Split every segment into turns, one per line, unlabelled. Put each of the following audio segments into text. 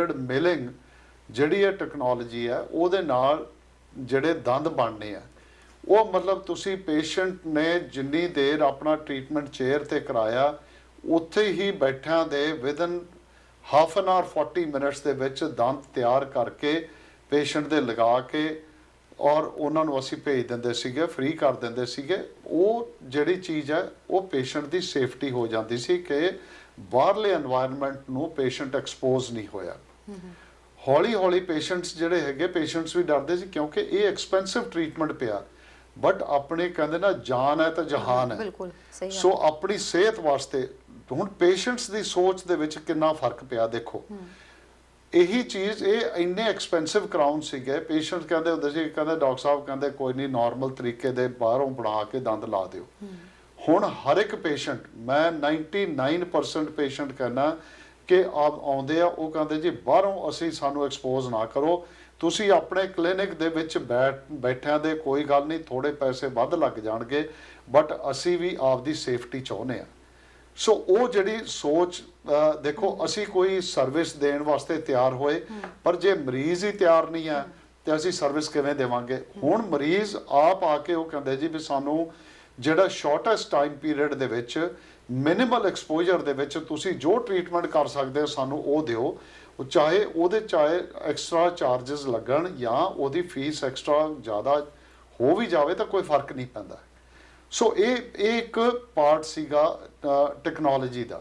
ਕੰਟਰੈਕਟਡ milling ਜਿਹੜੀ ਹੈ technology ਹੈ, ਉਹਦੇ ਨਾਲ ਜਿਹੜੇ ਦੰਦ ਬਣਨੇ ਆ। ਉਹ ਮਤਲਬ ਤੁਸੀਂ ਪੇਸ਼ੈਂਟ ਨੇ ਜਿੰਨੀ ਦੇਰ ਆਪਣਾ ਟ੍ਰੀਟਮੈਂਟ ਚੇਅਰ ਤੇ ਕਰਾਇਆ, ਉੱਥੇ ਹੀ ਬੈਠਿਆਂ ਦੇ within half an hour 40 minutes ਦੇ ਵਿੱਚ ਦੰਦ ਤਿਆਰ ਕਰਕੇ ਪੇਸ਼ੈਂਟ ਦੇ ਲਗਾ ਕੇ ਔਰ ਉਹਨਾਂ ਨੂੰ ਅਸੀਂ ਭੇਜ ਦਿੰਦੇ ਸੀਗੇ ਫ੍ਰੀ ਕਰ ਦਿੰਦੇ ਸੀਗੇ। ਉਹ ਜਿਹੜੀ ਚੀਜ਼ ਹੈ, ਉਹ ਪੇਸ਼ੈਂਟ ਦੀ ਸੇਫਟੀ ਹੋ ਜਾਂਦੀ ਸੀ ਕਿ ਬਾਹਰਲੇ এনवायरमेंट ਨੂੰ ਪੇਸ਼ੈਂਟ ਐਕਸਪੋਜ਼ ਨਹੀਂ ਹੋਇਆ। ਹੌਲੀ ਹੌਲੀ ਪੇਸ਼ੈਂਟਸ ਜਿਹੜੇ ਹੈਗੇ ਪੇਸ਼ੈਂਟਸ ਵੀ ਡਰਦੇ ਸੀ ਕਿਉਂਕਿ ਇਹ ਐਕਸਪੈਂਸਿਵ ਟ੍ਰੀਟਮੈਂਟ ਪਿਆ। ਬਟ ਆਪਣੇ ਕਹਿੰਦੇ ਨਾ ਜਾਨ ਹੈ ਤਾਂ ਜਹਾਨ ਹੈ।
ਬਿਲਕੁਲ ਸਹੀ
ਸੋ ਆਪਣੀ ਸਿਹਤ ਵਾਸਤੇ ਹੁਣ ਪੇਸ਼ੈਂਟਸ ਦੀ ਸੋਚ ਦੇ ਵਿੱਚ ਕਿੰਨਾ ਫ਼ਰਕ ਪਿਆ ਦੇਖੋ। ਇਹੀ ਚੀਜ਼ ਇਹ ਇੰਨੇ ਐਕਸਪੈਂਸਿਵ ਕਰਾਉਨ ਸੀਗੇ। ਪੇਸ਼ੈਂਟ ਕਹਿੰਦੇ ਹੁੰਦੇ ਸੀ ਕਹਿੰਦੇ ਡਾਕਟਰ ਸਾਹਿਬ ਕਹਿੰਦੇ ਕੋਈ ਨਹੀਂ ਨਾਰਮਲ ਤਰੀਕੇ ਦੇ ਬਾਹਰੋਂ ਬਣਾ ਕੇ ਦੰਦ ਲਾ ਦਿਓ। ਹੁਣ ਹਰ ਇੱਕ ਪੇਸ਼ੈਂਟ ਮੈਂ 99% ਪੇਸ਼ੈਂਟ ਕਹਿੰਦਾ ਕਿ ਆਪ ਆਉਂਦੇ ਆ, ਉਹ ਕਹਿੰਦੇ ਜੀ, ਬਾਹਰੋਂ ਅਸੀਂ ਸਾਨੂੰ ਐਕਸਪੋਜ਼ ਨਾ ਕਰੋ। ਤੁਸੀਂ ਆਪਣੇ ਕਲੀਨਿਕ ਦੇ ਵਿੱਚ ਬੈਠ ਬੈਠਿਆਂ ਦੇ ਕੋਈ ਗੱਲ ਨਹੀਂ ਥੋੜੇ ਪੈਸੇ ਵੱਧ ਲੱਗ ਜਾਣਗੇ ਬਟ ਅਸੀਂ ਵੀ ਆਪ ਦੀ ਸੇਫਟੀ ਚਾਹੁੰਦੇ ਆ। ਸੋ ਉਹ ਜਿਹੜੀ ਸੋਚ ਦੇਖੋ, ਅਸੀਂ ਕੋਈ ਸਰਵਿਸ ਦੇਣ ਵਾਸਤੇ ਤਿਆਰ ਹੋਏ, ਪਰ ਜੇ ਮਰੀਜ਼ ਹੀ ਤਿਆਰ ਨਹੀਂ ਹੈ ਤੇ ਅਸੀਂ ਸਰਵਿਸ ਕਿਵੇਂ ਦੇਵਾਂਗੇ? ਹੁਣ ਮਰੀਜ਼ ਆਪ ਆ ਕੇ ਉਹ ਕਹਿੰਦੇ ਜੀ ਵੀ ਸਾਨੂੰ ਜਿਹੜਾ ਸ਼ਾਰਟੈਸਟ ਟਾਈਮ ਪੀਰੀਅਡ ਦੇ ਵਿੱਚ ਮਿਨੀਮਲ ਐਕਸਪੋਜ਼ਰ ਦੇ ਵਿੱਚ ਤੁਸੀਂ ਜੋ ਟ੍ਰੀਟਮੈਂਟ ਕਰ ਸਕਦੇ ਹੋ, ਸਾਨੂੰ ਉਹ ਦਿਓ। ਉਹ ਚਾਹੇ ਉਹਦੇ ਚਾਹੇ ਐਕਸਟਰਾ ਚਾਰजेस ਲੱਗਣ ਜਾਂ ਉਹਦੀ ਫੀਸ ਐਕਸਟਰਾ ਜ਼ਿਆਦਾ ਹੋ ਵੀ ਜਾਵੇ ਤਾਂ ਕੋਈ ਫ਼ਰਕ ਨਹੀਂ ਪੈਂਦਾ। ਸੋ ਇਹ ਇਹ ਇੱਕ ਪਾਰਟ ਸੀਗਾ ਟੈਕਨੋਲੋਜੀ ਦਾ।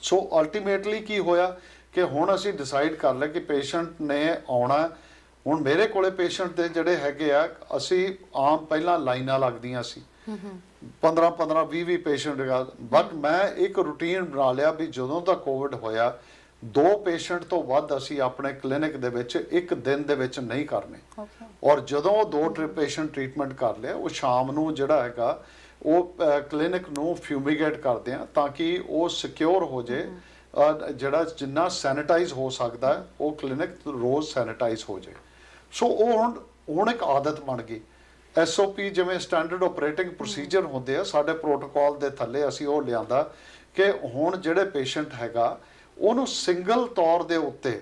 ਸੋ ਅਲਟੀਮੇਟਲੀ ਕੀ ਹੋਇਆ ਕਿ ਹੁਣ ਅਸੀਂ ਡਿਸਾਈਡ ਕਰ ਲਿਆ ਕਿ ਪੇਸ਼ੈਂਟ ਨੇ ਆਉਣਾ ਹੁਣ ਮੇਰੇ ਕੋਲੇ ਪੇਸ਼ੈਂਟ ਦੇ ਜਿਹੜੇ ਹੈਗੇ ਆ, ਅਸੀਂ ਆਮ ਪਹਿਲਾਂ ਲਾਈਨਾਂ ਲੱਗਦੀਆਂ ਸੀ। 15 15 20 20 ਪੇਸ਼ੈਂਟ ਬਟ ਮੈਂ ਇੱਕ ਰੂਟੀਨ ਬਣਾ ਲਿਆ ਵੀ ਜਦੋਂ ਦਾ ਕੋਵਿਡ ਹੋਇਆ ਦੋ ਪੇਸ਼ੈਂਟ ਤੋਂ ਵੱਧ ਅਸੀਂ ਆਪਣੇ ਕਲੀਨਿਕ ਦੇ ਵਿੱਚ ਇੱਕ ਦਿਨ ਦੇ ਵਿੱਚ ਨਹੀਂ ਕਰਨੇ। ਔਰ ਜਦੋਂ ਦੋ ਟ੍ਰਿਪ ਪੇਸ਼ੈਂਟ ਟ੍ਰੀਟਮੈਂਟ ਕਰ ਲਿਆ ਉਹ ਸ਼ਾਮ ਨੂੰ ਜਿਹੜਾ ਹੈਗਾ ਉਹ ਕਲੀਨਿਕ ਨੂੰ ਫਿਊਮੀਗੇਟ ਕਰਦੇ ਆ ਤਾਂ ਕਿ ਉਹ ਸਿਕਿਉਰ ਹੋ ਜੇ। ਜਿਹੜਾ ਜਿੰਨਾ ਸੈਨੀਟਾਈਜ਼ ਹੋ ਸਕਦਾ ਉਹ ਕਲੀਨਿਕ ਰੋਜ਼ ਸੈਨੀਟਾਈਜ਼ ਹੋ ਜੇ। ਸੋ ਉਹ ਹੁਣ ਹੁਣ ਇੱਕ ਆਦਤ ਬਣ ਗਈ। ਐਸਓਪੀ ਜਿਵੇਂ ਸਟੈਂਡਰਡ ਆਪਰੇਟਿੰਗ ਪ੍ਰੋਸੀਜਰ ਹੁੰਦੇ ਆ, ਸਾਡੇ ਪ੍ਰੋਟੋਕਾਲ ਦੇ ਥੱਲੇ ਅਸੀਂ ਉਹ ਲਿਆਂਦਾ ਕਿ ਹੁਣ ਜਿਹੜੇ ਪੇਸ਼ੈਂਟ ਹੈਗਾ, ਉਹਨੂੰ ਸਿੰਗਲ ਤੌਰ ਦੇ ਉੱਤੇ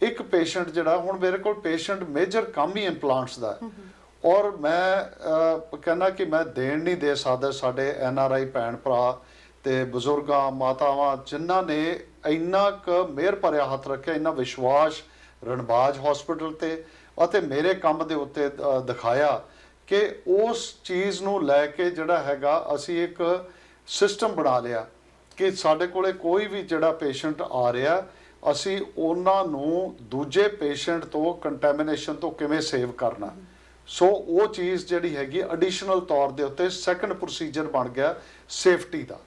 ਇੱਕ ਪੇਸ਼ੈਂਟ ਜਿਹੜਾ, ਹੁਣ ਮੇਰੇ ਕੋਲ ਪੇਸ਼ੈਂਟ ਮੇਜਰ ਕੰਮ ਹੀ ਇੰਪਲਾਂਟਸ ਦਾ ਔਰ ਮੈਂ ਕਹਿੰਦਾ ਕਿ ਮੈਂ ਦੇਣ ਨਹੀਂ ਦੇ ਸਕਦਾ ਸਾਡੇ ਐਨ ਆਰ ਆਈ ਭੈਣ ਭਰਾ ਤੇ ਬਜ਼ੁਰਗਾਂ, ਮਾਤਾਵਾਂ, ਜਿਨ੍ਹਾਂ ਨੇ ਇੰਨਾ ਕੁ ਮਿਹਰ ਭਰਿਆ ਹੱਥ ਰੱਖਿਆ, ਇੰਨਾ ਵਿਸ਼ਵਾਸ ਰਣਬਾਜ ਹਸਪੀਟਲ ਤੇ ਅਤੇ ਮੇਰੇ ਕੰਮ ਦੇ ਉੱਤੇ ਦਿਖਾਇਆ ਕਿ ਉਸ ਚੀਜ਼ ਨੂੰ ਲੈ ਕੇ ਜਿਹੜਾ ਹੈਗਾ ਅਸੀਂ ਇੱਕ ਸਿਸਟਮ ਬਣਾ ਲਿਆ ਕਿ ਸਾਡੇ ਕੋਲੇ ਕੋਈ ਵੀ ਜਿਹੜਾ ਪੇਸ਼ੈਂਟ ਆ ਰਿਹਾ, ਅਸੀਂ ਉਹਨਾਂ ਨੂੰ ਦੂਜੇ ਪੇਸ਼ੈਂਟ ਤੋਂ ਕੰਟੈਮੀਨੇਸ਼ਨ ਤੋਂ ਕਿਵੇਂ ਸੇਵ ਕਰਨਾ। ਸੋ ਉਹ ਚੀਜ਼ ਜਿਹੜੀ ਹੈਗੀ ਐਡੀਸ਼ਨਲ ਤੌਰ ਦੇ ਉੱਤੇ ਸੈਕੰਡ ਪ੍ਰੋਸੀਜਰ ਬਣ ਗਿਆ ਸੇਫਟੀ ਦਾ।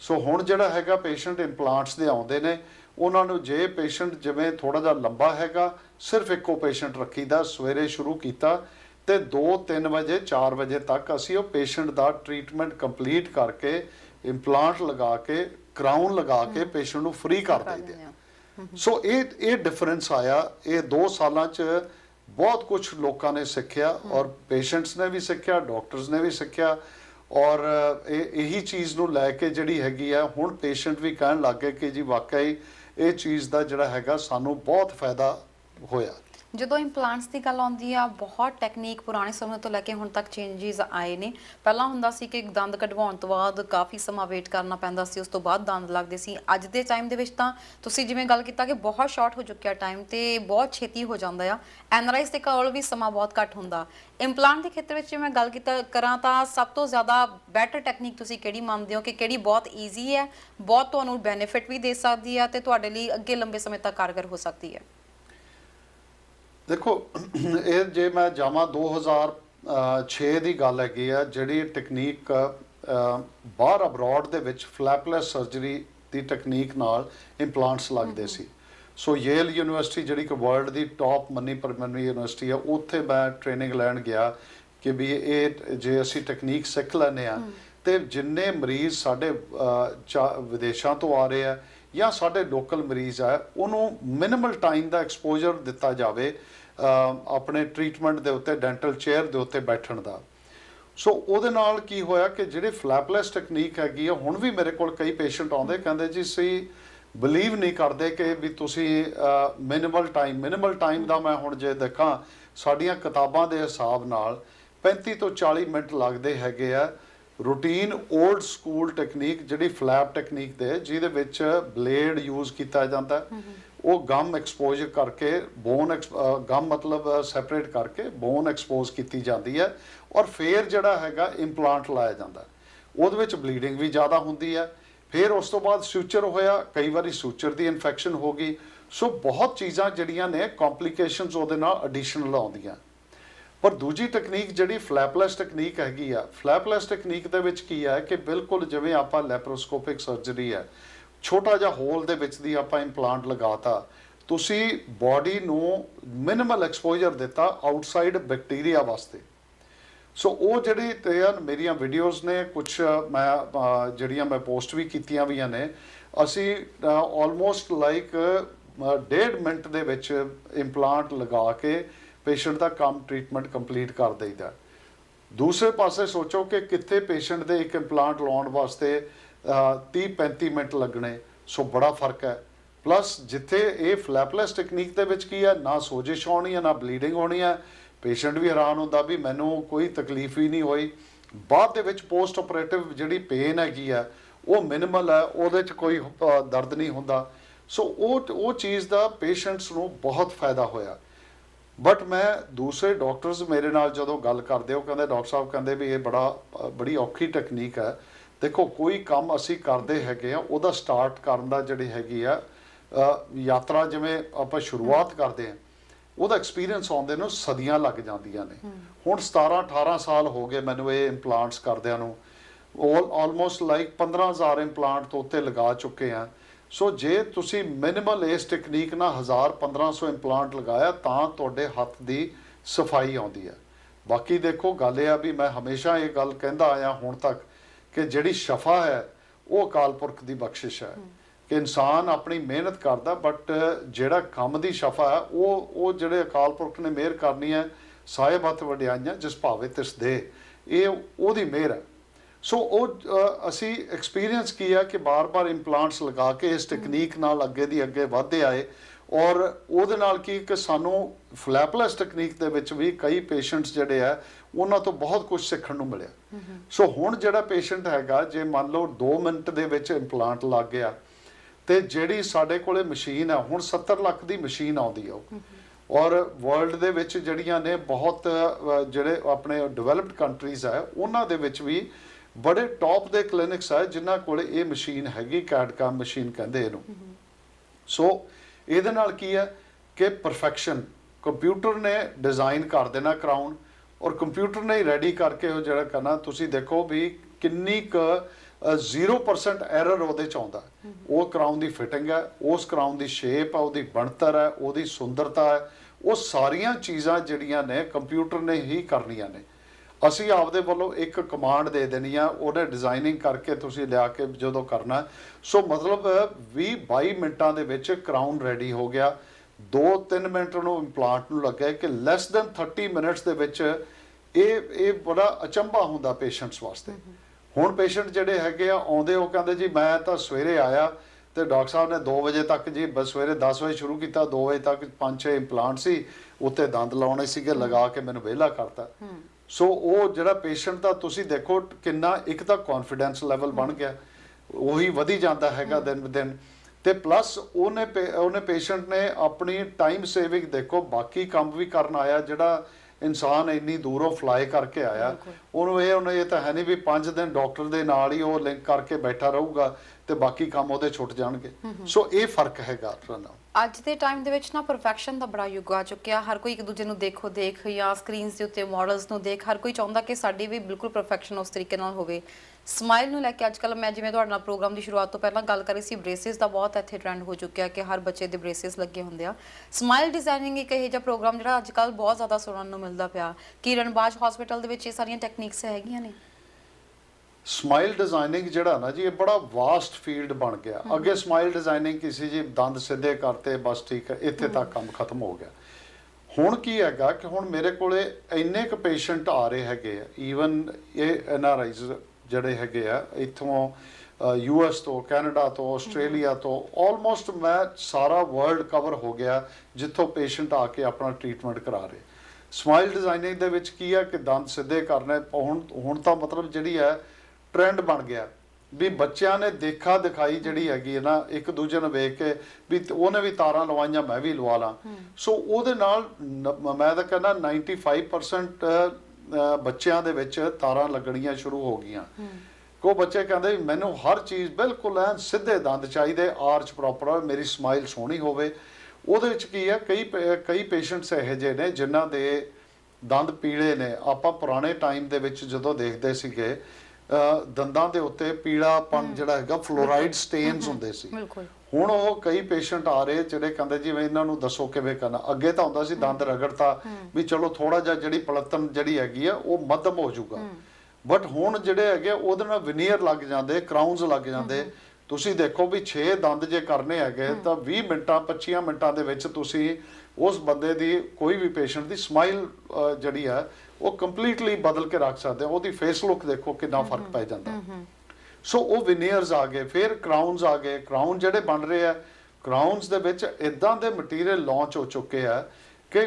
ਸੋ ਹੁਣ ਜਿਹੜਾ ਹੈਗਾ ਪੇਸ਼ੈਂਟ ਇੰਪਲਾਂਟਸ ਦੇ ਆਉਂਦੇ ਨੇ, ਉਹਨਾਂ ਨੂੰ ਜੇ ਪੇਸ਼ੈਂਟ ਜਿਵੇਂ ਥੋੜਾ ਜਿਹਾ ਲੰਬਾ ਹੈਗਾ, ਸਿਰਫ ਇੱਕੋ ਪੇਸ਼ੈਂਟ ਰੱਖੀਦਾ, ਸਵੇਰੇ ਸ਼ੁਰੂ ਕੀਤਾ ਤੇ 2-3 ਵਜੇ 4 ਵਜੇ ਤੱਕ ਅਸੀਂ ਉਹ ਪੇਸ਼ੈਂਟ ਦਾ ਟ੍ਰੀਟਮੈਂਟ ਕੰਪਲੀਟ ਕਰਕੇ ਇੰਪਲਾਂਟ ਲਗਾ ਕੇ ਕਰਾਊਨ ਲਗਾ ਕੇ ਪੇਸ਼ੈਂਟ ਨੂੰ ਫ੍ਰੀ ਕਰ
ਦਿੰਦੇ ਆ।
ਸੋ ਇਹ ਇਹ ਡਿਫਰੈਂਸ ਆਇਆ। ਇਹ 2 ਸਾਲਾਂ ਚ ਬਹੁਤ ਕੁਝ ਲੋਕਾਂ ਨੇ ਸਿੱਖਿਆ ਔਰ ਪੇਸ਼ੈਂਟਸ ਨੇ ਵੀ ਸਿੱਖਿਆ ਡਾਕਟਰਸ ਨੇ ਵੀ ਸਿੱਖਿਆ ਔਰ ਇਹ ਇਹੀ ਚੀਜ਼ ਨੂੰ ਲੈ ਕੇ ਜਿਹੜੀ ਹੈਗੀ ਆ ਹੁਣ ਪੇਸ਼ੈਂਟ ਵੀ ਕਹਿਣ ਲੱਗੇ ਕਿ ਜੀ ਵਾਕਈ ਇਹ ਚੀਜ਼ ਦਾ ਜਿਹੜਾ ਹੈਗਾ ਸਾਨੂੰ ਬਹੁਤ ਫਾਇਦਾ ਹੋਇਆ।
ਜਦੋਂ ਇੰਪਲਾਂਟਸ ਦੀ ਗੱਲ ਆਉਂਦੀ ਆ, ਬਹੁਤ ਟੈਕਨੀਕ ਪੁਰਾਣੇ ਸਮੇਂ ਤੋਂ ਲੈ ਕੇ ਹੁਣ ਤੱਕ ਚੇਂਜਸ ਆਏ ਨੇ। ਪਹਿਲਾਂ ਹੁੰਦਾ ਸੀ ਕਿ ਦੰਦ ਕਢਵਾਉਣ ਤੋਂ ਬਾਅਦ ਕਾਫੀ ਸਮਾਂ ਵੇਟ ਕਰਨਾ ਪੈਂਦਾ ਸੀ, ਉਸ ਤੋਂ ਬਾਅਦ ਦੰਦ ਲੱਗਦੇ ਸੀ। ਅੱਜ ਦੇ ਟਾਈਮ ਦੇ ਵਿੱਚ ਤਾਂ ਤੁਸੀਂ ਜਿਵੇਂ ਗੱਲ ਕੀਤਾ ਕਿ ਬਹੁਤ ਸ਼ਾਰਟ ਹੋ ਚੁੱਕਿਆ ਟਾਈਮ ਤੇ ਬਹੁਤ ਛੇਤੀ ਹੋ ਜਾਂਦਾ ਆ। ਐਨਰਾਈਜ਼ ਦੇ ਕੋਲ ਵੀ ਸਮਾਂ ਬਹੁਤ ਘੱਟ ਹੁੰਦਾ। ਇੰਪਲਾਂਟ ਦੇ ਖੇਤਰ ਵਿੱਚ ਜੇ ਮੈਂ ਗੱਲ ਕੀਤਾ ਕਰਾਂ ਤਾਂ ਸਭ ਤੋਂ ਜ਼ਿਆਦਾ ਬੈਟਰ ਟੈਕਨੀਕ ਤੁਸੀਂ ਕਿਹੜੀ ਮੰਨਦੇ ਹੋ ਕਿ ਕਿਹੜੀ ਬਹੁਤ ਈਜ਼ੀ ਹੈ, ਬਹੁਤ ਤੁਹਾਨੂੰ ਬੈਨੀਫਿਟ ਵੀ ਦੇ ਸਕਦੀ ਹੈ ਤੇ ਤੁਹਾਡੇ ਲਈ ਅੱਗੇ ਲੰਬੇ ਸਮੇਂ ਤੱਕ ਕਾਰਗਰ ਹੋ ਸਕਦੀ ਹੈ?
ਦੇਖੋ ਇਹ ਜੇ ਮੈਂ ਜਾਵਾਂ 2006 ਦੀ ਗੱਲ ਹੈਗੀ ਆ ਜਿਹੜੀ ਟੈਕਨੀਕ ਬਾਹਰ ਅਬਰੋਡ ਦੇ ਵਿੱਚ ਫਲੈਪਲੈਸ ਸਰਜਰੀ ਦੀ ਟੈਕਨੀਕ ਨਾਲ ਇੰਪਲਾਂਟਸ ਲੱਗਦੇ ਸੀ। ਸੋ ਯੇਲ ਯੂਨੀਵਰਸਿਟੀ ਜਿਹੜੀ ਕਿ ਵਰਲਡ ਦੀ ਟਾਪ ਮੰਨੀ ਪਰਮਨਰੀ ਯੂਨੀਵਰਸਿਟੀ ਆ ਉੱਥੇ ਮੈਂ ਟ੍ਰੇਨਿੰਗ ਲੈਣ ਗਿਆ ਕਿ ਵੀ ਇਹ ਜੇ ਅਸੀਂ ਟੈਕਨੀਕ ਸਿੱਖ ਲੈਂਦੇ ਆ ਤੇ ਜਿੰਨੇ ਮਰੀਜ਼ ਸਾਡੇ ਵਿਦੇਸ਼ਾਂ ਤੋਂ ਆ ਰਹੇ ਆ ਜਾਂ ਸਾਡੇ ਲੋਕਲ ਮਰੀਜ਼ ਆ, ਉਹਨੂੰ ਮਿਨੀਮਲ ਟਾਈਮ ਦਾ ਐਕਸਪੋਜ਼ਰ ਦਿੱਤਾ ਜਾਵੇ ਆਪਣੇ ਟ੍ਰੀਟਮੈਂਟ ਦੇ ਉੱਤੇ ਡੈਂਟਲ ਚੇਅਰ ਦੇ ਉੱਤੇ ਬੈਠਣ ਦਾ। ਸੋ ਉਹਦੇ ਨਾਲ ਕੀ ਹੋਇਆ ਕਿ ਜਿਹੜੇ ਫਲੈਪਲੈਸ ਟੈਕਨੀਕ ਹੈਗੀ ਆ, ਹੁਣ ਵੀ ਮੇਰੇ ਕੋਲ ਕਈ ਪੇਸ਼ੈਂਟ ਆਉਂਦੇ, ਕਹਿੰਦੇ ਜੀ ਸੀ ਬਲੀਵ ਨਹੀਂ ਕਰਦੇ ਕਿ ਵੀ ਤੁਸੀਂ ਮਿਨੀਮਲ ਟਾਈਮ ਮਿਨੀਮਲ ਟਾਈਮ ਦਾ ਮੈਂ ਹੁਣ ਜੇ ਦੇਖਾਂ, ਸਾਡੀਆਂ ਕਿਤਾਬਾਂ ਦੇ ਹਿਸਾਬ ਨਾਲ 35 ਤੋਂ 40 ਮਿੰਟ ਲੱਗਦੇ ਹੈਗੇ ਆ ਰੂਟੀਨ 올ਡ ਸਕੂਲ ਟੈਕਨੀਕ ਜਿਹੜੀ ਫਲੈਪ ਟੈਕਨੀਕ ਦੇ ਜਿਹਦੇ ਵਿੱਚ ਬਲੇਡ ਯੂਜ਼ ਕੀਤਾ ਜਾਂਦਾ। ਉਹ ਗਮ ਐਕਸਪੋਜ਼ਰ ਕਰਕੇ ਬੋਨ ਗਮ ਮਤਲਬ ਸੈਪਰੇਟ ਕਰਕੇ ਬੋਨ ਐਕਸਪੋਜ਼ ਕੀਤੀ ਜਾਂਦੀ ਹੈ। ਔਰ ਫੇਰ ਜਿਹੜਾ ਹੈਗਾ ਇੰਪਲਾਂਟ ਲਾਇਆ ਜਾਂਦਾ। ਉਹਦੇ ਵਿੱਚ ਬਲੀਡਿੰਗ ਵੀ ਜ਼ਿਆਦਾ ਹੁੰਦੀ ਹੈ। ਫਿਰ ਉਸ ਤੋਂ ਬਾਅਦ ਸੂਚਰ ਹੋਇਆ। ਕਈ ਵਾਰੀ ਸੂਚਰ ਦੀ ਇਨਫੈਕਸ਼ਨ ਹੋ ਗਈ। ਸੋ ਬਹੁਤ ਚੀਜ਼ਾਂ ਜਿਹੜੀਆਂ ਨੇ ਕੰਪਲਿਕੇਸ਼ਨਸ ਉਹਦੇ ਨਾਲ ਐਡੀਸ਼ਨਲ ਆਉਂਦੀਆਂ। ਪਰ ਦੂਜੀ ਤਕਨੀਕ ਜਿਹੜੀ ਫਲੈਪਲੈਸ ਟੈਕਨੀਕ ਹੈਗੀ ਆ, ਫਲੈਪਲੈਸ ਟੈਕਨੀਕ ਦੇ ਵਿੱਚ ਕੀ ਹੈ ਕਿ ਬਿਲਕੁਲ ਜਿਵੇਂ ਆਪਾਂ ਲੈਪਰੋਸਕੋਪਿਕ ਸਰਜਰੀ ਹੈ, ਛੋਟਾ ਜਿਹਾ ਹੋਲ ਦੇ ਵਿੱਚ ਦੀ ਆਪਾਂ ਇੰਪਲਾਂਟ ਲਗਾਤਾ ਤੁਸੀਂ ਬਾਡੀ ਨੂੰ ਮਿਨੀਮਲ ਐਕਸਪੋਜ਼ਰ ਦਿੱਤਾ ਆਊਟਸਾਈਡ ਬੈਕਟੀਰੀਆ ਵਾਸਤੇ। ਸੋ ਉਹ ਜਿਹੜੀ ਤੇ ਮੇਰੀਆਂ ਵੀਡੀਓਜ਼ ਨੇ ਕੁਝ ਮੈਂ ਜਿਹੜੀਆਂ ਮੈਂ ਪੋਸਟ ਵੀ ਕੀਤੀਆਂ ਵੀਆਂ ਨੇ, ਅਸੀਂ ਆਲਮੋਸਟ ਲਾਈਕ ਡੇਢ ਮਿੰਟ ਦੇ ਵਿੱਚ ਇੰਪਲਾਂਟ ਲਗਾ ਕੇ ਪੇਸ਼ੈਂਟ ਦਾ ਕੰਮ ਟ੍ਰੀਟਮੈਂਟ ਕੰਪਲੀਟ ਕਰ ਦਈਦਾ। ਦੂਸਰੇ ਪਾਸੇ ਸੋਚੋ ਕਿ ਕਿੱਥੇ ਪੇਸ਼ੈਂਟ ਦੇ ਇੱਕ ਇੰਪਲਾਂਟ ਲਾਉਣ ਵਾਸਤੇ 30 35 ਮਿੰਟ ਲੱਗਣੇ, ਸੋ ਬੜਾ ਫ਼ਰਕ ਹੈ। ਪਲੱਸ ਜਿੱਥੇ ਇਹ ਫਲੈਪਲੈਸ ਟੈਕਨੀਕ ਦੇ ਵਿੱਚ ਕੀ ਹੈ, ਨਾ ਸੋਜਿਸ਼ ਹੋਣੀ ਹੈ, ਨਾ ਬਲੀਡਿੰਗ ਹੋਣੀ ਹੈ, ਪੇਸ਼ੈਂਟ ਵੀ ਹੈਰਾਨ ਹੁੰਦਾ ਵੀ ਮੈਨੂੰ ਕੋਈ ਤਕਲੀਫ ਹੀ ਨਹੀਂ ਹੋਈ। ਬਾਅਦ ਦੇ ਵਿੱਚ ਪੋਸਟ ਆਪਰੇਟਿਵ ਜਿਹੜੀ ਪੇਨ ਹੈਗੀ ਆ ਉਹ ਮਿਨੀਮਲ ਹੈ, ਉਹਦੇ 'ਚ ਕੋਈ ਦਰਦ ਨਹੀਂ ਹੁੰਦਾ। ਸੋ ਉਹ ਉਹ ਚੀਜ਼ ਦਾ ਪੇਸ਼ੈਂਟਸ ਨੂੰ ਬਹੁਤ ਫਾਇਦਾ ਹੋਇਆ। ਬਟ ਮੈਂ ਦੂਸਰੇ ਡਾਕਟਰਸ ਮੇਰੇ ਨਾਲ ਜਦੋਂ ਗੱਲ ਕਰਦੇ ਉਹ ਕਹਿੰਦੇ ਡਾਕਟਰ ਸਾਹਿਬ ਕਹਿੰਦੇ ਵੀ ਇਹ ਬੜਾ ਬੜੀ ਔਖੀ ਟੈਕਨੀਕ ਹੈ। ਦੇਖੋ ਕੋਈ ਕੰਮ ਅਸੀਂ ਕਰਦੇ ਹੈਗੇ ਆ ਉਹਦਾ ਸਟਾਰਟ ਕਰਨ ਦਾ ਜਿਹੜੀ ਹੈਗੀ ਆ ਯਾਤਰਾ ਜਿਵੇਂ ਆਪਾਂ ਸ਼ੁਰੂਆਤ ਕਰਦੇ ਆ ਉਹਦਾ ਐਕਸਪੀਰੀਅੰਸ ਆਉਂਦੇ ਨੂੰ ਸਦੀਆਂ ਲੱਗ ਜਾਂਦੀਆਂ ਨੇ। ਹੁਣ 17 18 ਸਾਲ ਹੋ ਗਏ ਮੈਨੂੰ ਇਹ ਇੰਪਲਾਂਟਸ ਕਰਦਿਆਂ ਨੂੰ। ਆਲ ਆਲਮੋਸਟ ਲਾਈਕ 15000 ਇੰਪਲਾਂਟ ਤੋਂ ਉੱਤੇ ਲਗਾ ਚੁੱਕੇ ਆ। ਸੋ ਜੇ ਤੁਸੀਂ ਮਿਨੀਮਲ ਇਸ ਟੈਕਨੀਕ ਨਾਲ 1000 1500 ਇੰਪਲਾਂਟ ਲਗਾਇਆ, ਤਾਂ ਤੁਹਾਡੇ ਹੱਥ ਦੀ ਸਫ਼ਾਈ ਆਉਂਦੀ ਹੈ। ਬਾਕੀ ਦੇਖੋ, ਗੱਲ ਇਹ ਆ ਵੀ ਮੈਂ ਹਮੇਸ਼ਾ ਇਹ ਗੱਲ ਕਹਿੰਦਾ ਆਇਆ ਹੁਣ ਤੱਕ ਕਿ ਜਿਹੜੀ ਸ਼ਫਾ ਹੈ, ਉਹ ਅਕਾਲ ਪੁਰਖ ਦੀ ਬਖਸ਼ਿਸ਼ ਹੈ। ਕਿ ਇਨਸਾਨ ਆਪਣੀ ਮਿਹਨਤ ਕਰਦਾ ਬਟ ਜਿਹੜਾ ਕੰਮ ਦੀ ਸ਼ਫਾ ਹੈ, ਉਹ ਉਹ ਜਿਹੜੇ ਅਕਾਲ ਪੁਰਖ ਨੇ ਮਿਹਰ ਕਰਨੀ ਹੈ, ਸਾਹਿਬ ਹੱਥ ਵਡਿਆਈਆਂ, ਜਿਸ ਭਾਵੇ ਤਿਸ ਦੇ ਇਹ ਉਹਦੀ ਮਿਹਰ ਹੈ। ਸੋ ਉਹ ਅਸੀਂ ਐਕਸਪੀਰੀਅੰਸ ਕੀਆ ਕਿ ਬਾਰ-ਬਾਰ ਇੰਪਲਾਂਟਸ ਲਗਾ ਕੇ ਇਸ ਟੈਕਨੀਕ ਨਾਲ ਅੱਗੇ ਦੀ ਅੱਗੇ ਵਧਦੇ ਆਏ ਔਰ ਉਹਦੇ ਨਾਲ ਕੀ ਕਿ ਸਾਨੂੰ ਫਲੈਪਲੈਸ ਟੈਕਨੀਕ ਦੇ ਵਿੱਚ ਵੀ ਕਈ ਪੇਸ਼ੈਂਟਸ ਜਿਹੜੇ ਆ ਉਹਨਾਂ ਤੋਂ ਬਹੁਤ ਕੁਝ ਸਿੱਖਣ ਨੂੰ ਮਿਲਿਆ। ਸੋ ਹੁਣ ਜਿਹੜਾ ਪੇਸ਼ੈਂਟ ਹੈਗਾ ਜੇ ਮੰਨ ਲਓ 2 ਮਿੰਟ ਦੇ ਵਿੱਚ ਇੰਪਲਾਂਟ ਲੱਗ ਗਿਆ ਤੇ ਜਿਹੜੀ ਸਾਡੇ ਕੋਲੇ ਮਸ਼ੀਨ ਹੈ ਹੁਣ 70 ਲੱਖ ਦੀ ਮਸ਼ੀਨ ਆਉਂਦੀ ਆ ਔਰ ਵਰਲਡ ਦੇ ਵਿੱਚ ਜਿਹੜੀਆਂ ਨੇ ਬਹੁਤ ਜਿਹੜੇ ਆਪਣੇ ਡਿਵੈਲਪਡ ਕੰਟਰੀਜ਼ ਹੈ ਉਹਨਾਂ ਦੇ ਵਿੱਚ ਵੀ ਬੜੇ ਟੌਪ ਦੇ ਕਲੀਨਿਕਸ ਹੈ ਜਿਨ੍ਹਾਂ ਕੋਲੇ ਇਹ ਮਸ਼ੀਨ ਹੈਗੀ ਕੈਡਕਾਮ ਮਸ਼ੀਨ ਕਹਿੰਦੇ ਇਹਨੂੰ। ਸੋ ਇਹਦੇ ਨਾਲ ਕੀ ਹੈ ਕਿ ਪਰਫੈਕਸ਼ਨ ਕੰਪਿਊਟਰ ਨੇ ਡਿਜ਼ਾਈਨ ਕਰ ਦੇਣਾ ਕਰਾਊਨ ਔਰ ਕੰਪਿਊਟਰ ਨੇ ਰੈਡੀ ਕਰਕੇ ਉਹ ਜਿਹੜਾ ਕਰਨਾ, ਤੁਸੀਂ ਦੇਖੋ ਵੀ ਕਿੰਨੀ ਕ 0% ਐਰਰ ਉਹਦੇ ਚ ਆਉਂਦਾ। ਉਹ ਕਰਾਊਨ ਦੀ ਫਿਟਿੰਗ ਹੈ ਉਸ ਕਰਾਊਨ ਦੀ ਸ਼ੇਪ ਹੈ ਉਹਦੀ ਬਣਤਰ ਹੈ ਉਹਦੀ ਸੁੰਦਰਤਾ ਹੈ ਉਹ ਸਾਰੀਆਂ ਚੀਜ਼ਾਂ ਜਿਹੜੀਆਂ ਨੇ ਕੰਪਿਊਟਰ ਨੇ ਹੀ ਕਰਨੀਆਂ ਨੇ। ਅਸੀਂ ਆਪਦੇ ਵੱਲੋਂ ਇੱਕ ਕਮਾਂਡ ਦੇ ਦੇਣੀ ਆ ਉਹਨੇ ਡਿਜ਼ਾਈਨਿੰਗ ਕਰਕੇ ਤੁਸੀਂ ਲਿਆ ਕੇ ਜਦੋਂ ਕਰਨਾ ਸੋ ਮਤਲਬ 20 22 ਮਿੰਟਾਂ ਦੇ ਵਿੱਚ ਕਰਾਊਨ ਰੈਡੀ ਹੋ ਗਿਆ। 2-3 ਮਿੰਟ ਨੂੰ ਇੰਪਲਾਂਟ ਨੂੰ ਲੱਗਾ ਕਿ ਲੈਸ ਦੈਨ 30 ਮਿੰਟਸ ਦੇ ਵਿੱਚ ਇਹ ਇਹ ਬੜਾ ਅਚੰਭਾ ਹੁੰਦਾ ਪੇਸ਼ੈਂਟਸ ਵਾਸਤੇ। ਹੁਣ ਪੇਸ਼ੈਂਟ ਜਿਹੜੇ ਹੈਗੇ ਆ, ਆਉਂਦੇ ਉਹ ਕਹਿੰਦੇ ਜੀ, ਮੈਂ ਤਾਂ ਸਵੇਰੇ ਆਇਆ ਤੇ ਡਾਕਟਰ ਸਾਹਿਬ ਨੇ 2 ਵਜੇ ਤੱਕ ਜੀ, ਬਸ ਸਵੇਰੇ 10 ਵਜੇ ਸ਼ੁਰੂ ਕੀਤਾ 2 ਵਜੇ ਤੱਕ 5-6 ਇੰਪਲਾਂਟ ਸੀ, ਉੱਤੇ ਦੰਦ ਲਾਉਣੇ ਸੀਗੇ, ਲਗਾ ਕੇ ਮੈਨੂੰ ਵਿਹਲਾ ਕਰਤਾ। ਸੋ ਉਹ ਜਿਹੜਾ ਪੇਸ਼ੈਂਟ ਦਾ ਤੁਸੀਂ ਦੇਖੋ ਕਿੰਨਾ ਇੱਕ ਤਾਂ ਕੌਨਫੀਡੈਂਸ ਲੈਵਲ ਬਣ ਗਿਆ ਉਹੀ ਵਧੀ ਜਾਂਦਾ ਹੈਗਾ ਦਿਨ ਦਿਨ। ਤੇ ਪਲੱਸ ਉਹਨੇ ਉਹਨੇ ਪੇਸ਼ੈਂਟ ਨੇ ਆਪਣੀ ਟਾਈਮ ਸੇਵਿੰਗ ਦੇਖੋ ਬਾਕੀ ਕੰਮ ਵੀ ਕਰਨ ਆਇਆ ਜਿਹੜਾ ਇਨਸਾਨ ਇੰਨੀ ਦੂਰੋਂ ਫਲਾਈ ਕਰਕੇ ਆਇਆ। ਉਹਨੂੰ ਇਹ ਉਹਨੇ ਇਹ ਤਾਂ ਹੈ ਨਹੀਂ ਵੀ 5 ਦਿਨ ਡਾਕਟਰ ਦੇ ਨਾਲ ਹੀ ਉਹ ਲਿੰਕ ਕਰਕੇ ਬੈਠਾ ਰਹੂਗਾ। ਤੇ ਬਾਕੀ ਕੰਮ ਉਹਦੇ ਛੁੱਟ ਜਾਣਗੇ। ਸੋ ਇਹ ਫ਼ਰਕ ਹੈਗਾ ਰਨਾ
ਅੱਜ ਦੇ ਟਾਈਮ ਦੇ ਵਿੱਚ ਨਾ ਪਰਫੈਕਸ਼ਨ ਦਾ ਬੜਾ ਯੁੱਗ ਆ ਚੁੱਕਿਆ। ਹਰ ਕੋਈ ਇੱਕ ਦੂਜੇ ਨੂੰ ਦੇਖੋ, ਦੇਖ ਜਾਂ ਸਕਰੀਨਸ ਦੇ ਉੱਤੇ ਮਾਡਲਸ ਨੂੰ ਦੇਖ, ਹਰ ਕੋਈ ਚਾਹੁੰਦਾ ਕਿ ਸਾਡੀ ਵੀ ਬਿਲਕੁਲ ਪਰਫੈਕਸ਼ਨ ਉਸ ਤਰੀਕੇ ਨਾਲ ਹੋਵੇ। ਸਮਾਈਲ ਨੂੰ ਲੈ ਕੇ ਅੱਜ ਕੱਲ ਮੈਂ ਜਿਵੇਂ ਤੁਹਾਡੇ ਨਾਲ ਪ੍ਰੋਗਰਾਮ ਦੀ ਸ਼ੁਰੂਆਤ ਤੋਂ ਪਹਿਲਾਂ ਗੱਲ ਕਰੀ ਸੀ ਬ੍ਰੇਸਿਸ ਦਾ ਬਹੁਤ ਇੱਥੇ ਟ੍ਰੈਂਡ ਹੋ ਚੁੱਕਿਆ ਕਿ ਹਰ ਬੱਚੇ ਦੇ ਬ੍ਰੇਸਿਸ ਲੱਗੇ ਹੁੰਦੇ ਆ। ਸਮਾਈਲ ਡਿਜ਼ਾਈਨਿੰਗ ਇੱਕ ਇਹੋ ਜਿਹਾ ਪ੍ਰੋਗਰਾਮ ਜਿਹੜਾ ਅੱਜ ਕੱਲ ਬਹੁਤ ਜ਼ਿਆਦਾ ਸੁਣਨ ਨੂੰ ਮਿਲਦਾ ਪਿਆ। ਕਿਰਨਬਾਜ ਹਸਪੀਟਲ ਦੇ ਵਿੱਚ ਇਹ ਸਾਰੀਆਂ ਟੈਕਨੀਕਸ ਹੈਗੀਆਂ ਨੇ।
ਸਮਾਈਲ ਡਿਜ਼ਾਈਨਿੰਗ ਜਿਹੜਾ ਨਾ ਜੀ ਇਹ ਬੜਾ ਵਾਸਟ ਫੀਲਡ ਬਣ ਗਿਆ। ਅੱਗੇ ਸਮਾਈਲ ਡਿਜ਼ਾਈਨਿੰਗ ਕਿਸੇ ਜੀ ਦੰਦ ਸਿੱਧੇ ਕਰਤੇ ਬਸ ਠੀਕ ਹੈ ਇੱਥੇ ਤੱਕ ਕੰਮ ਖਤਮ ਹੋ ਗਿਆ। ਹੁਣ ਕੀ ਹੈਗਾ ਕਿ ਹੁਣ ਮੇਰੇ ਕੋਲੇ ਇੰਨੇ ਕੁ ਪੇਸ਼ੈਂਟ ਆ ਰਹੇ ਹੈਗੇ ਆ। ਈਵਨ ਇਹ ਐਨਆਰਆਈਜ਼ ਜਿਹੜੇ ਹੈਗੇ ਆ ਇੱਥੋਂ ਯੂਐਸ ਤੋਂ ਕੈਨੇਡਾ ਤੋਂ ਆਸਟ੍ਰੇਲੀਆ ਤੋਂ ਆਲਮੋਸਟ ਮੈਂ ਸਾਰਾ ਵਰਲਡ ਕਵਰ ਹੋ ਗਿਆ ਜਿੱਥੋਂ ਪੇਸ਼ੈਂਟ ਆ ਕੇ ਆਪਣਾ ਟ੍ਰੀਟਮੈਂਟ ਕਰਾ ਰਹੇ। ਸਮਾਈਲ ਡਿਜ਼ਾਈਨਿੰਗ ਦੇ ਵਿੱਚ ਕੀ ਹੈ ਕਿ ਦੰਦ ਸਿੱਧੇ ਕਰਨੇ ਹੁਣ ਹੁਣ ਤਾਂ ਮਤਲਬ ਜਿਹੜੀ ਹੈ ਟ੍ਰੈਂਡ ਬਣ ਗਿਆ। ਵੀ ਬੱਚਿਆਂ ਨੇ ਦੇਖਾ ਦਿਖਾਈ ਜਿਹੜੀ ਹੈਗੀ ਹੈ ਨਾ ਇੱਕ ਦੂਜੇ ਨੂੰ ਵੇਖ ਕੇ ਵੀ ਉਹਨੇ ਵੀ ਤਾਰਾਂ ਲਵਾਈਆਂ ਮੈਂ ਵੀ ਲਵਾ ਲਾਂ। ਸੋ ਉਹਦੇ ਨਾਲ ਮੈਂ ਤਾਂ ਕਹਿੰਦਾ 95% ਅ, ਬੱਚਿਆਂ ਦੇ ਵਿੱਚ ਤਾਰਾਂ ਲੱਗਣੀਆਂ ਸ਼ੁਰੂ ਹੋ ਗਈਆਂ। ਕੋ ਬੱਚੇ ਕਹਿੰਦੇ ਮੈਨੂੰ ਹਰ ਚੀਜ਼ ਬਿਲਕੁਲ ਐਨ ਸਿੱਧੇ ਦੰਦ ਚਾਹੀਦੇ ਆਰਚ ਪ੍ਰੋਪਰ ਮੇਰੀ ਸਮਾਈਲ ਸੋਹਣੀ ਹੋਵੇ। ਉਹਦੇ ਵਿੱਚ ਕੀ ਹੈ ਕਈ ਕਈ ਪੇਸ਼ੈਂਟਸ ਇਹੋ ਜਿਹੇ ਨੇ ਜਿਨ੍ਹਾਂ ਦੇ ਦੰਦ ਪੀਲੇ ਨੇ। ਆਪਾਂ ਪੁਰਾਣੇ ਟਾਈਮ ਦੇ ਵਿੱਚ ਜਦੋਂ ਦੇਖਦੇ ਸੀਗੇ ਦੰਦਾਂ ਦੇ ਉੱਤੇ ਪੀਲਾਪਣ ਜਿਹੜਾ ਹੈਗਾ ਫਲੋਰਾਈਡ ਸਟੇਨਸ ਹੁੰਦੇ ਸੀ। ਹੁਣ ਉਹ ਕਈ ਪੇਸ਼ੈਂਟ ਆ ਰਹੇ ਜਿਹੜੇ ਕਹਿੰਦੇ ਜਿਵੇਂ ਇਹਨਾਂ ਨੂੰ ਦੱਸੋ ਕਿਵੇਂ ਕਰਨਾ। ਅੱਗੇ ਤਾਂ ਹੁੰਦਾ ਸੀ ਦੰਦ ਰਗੜਤਾ ਵੀ ਚਲੋ ਥੋੜਾ ਜਿਹਾ ਜਿਹੜੀ ਪਲਤਨ ਜਿਹੜੀ ਹੈਗੀ ਆ ਉਹ ਮੱਧਮ ਹੋ ਜਾਊਗਾ। ਬਟ ਹੁਣ ਜਿਹੜੇ ਹੈਗੇ ਉਹਦੇ ਨਾਲ ਵਿਨੀਅਰ ਲੱਗ ਜਾਂਦੇ ਕਰਾਊਨਸ ਲੱਗ ਜਾਂਦੇ। ਤੁਸੀਂ ਦੇਖੋ ਵੀ 6 ਦੰਦ ਜੇ ਕਰਨੇ ਹੈਗੇ ਤਾਂ 20 ਮਿੰਟਾਂ 25 ਮਿੰਟਾਂ ਦੇ ਵਿੱਚ ਤੁਸੀਂ ਉਸ ਬੰਦੇ ਦੀ ਕੋਈ ਵੀ ਪੇਸ਼ੈਂਟ ਦੀ ਸਮਾਈਲ ਜਿਹੜੀ ਹੈ ਉਹ ਕੰਪਲੀਟਲੀ ਬਦਲ ਕੇ ਰੱਖ ਸਕਦੇ ਉਹਦੀ ਫੇਸ ਲੁੱਕ ਦੇਖੋ ਕਿੰਨਾ ਫ਼ਰਕ ਪੈ ਜਾਂਦਾ। ਸੋ ਉਹ ਵਿਨੀਅਰਸ ਆ ਗਏ ਫਿਰ ਕਰਾਊਨਸ ਆ ਗਏ। ਕਰਾਊਨ ਜਿਹੜੇ ਬਣ ਰਹੇ ਆ ਕਰਾਊਨਸ ਦੇ ਵਿੱਚ ਇਦਾਂ ਦੇ ਮਟੀਰੀਅਲ ਲਾਂਚ ਹੋ ਚੁੱਕੇ ਆ ਕਿ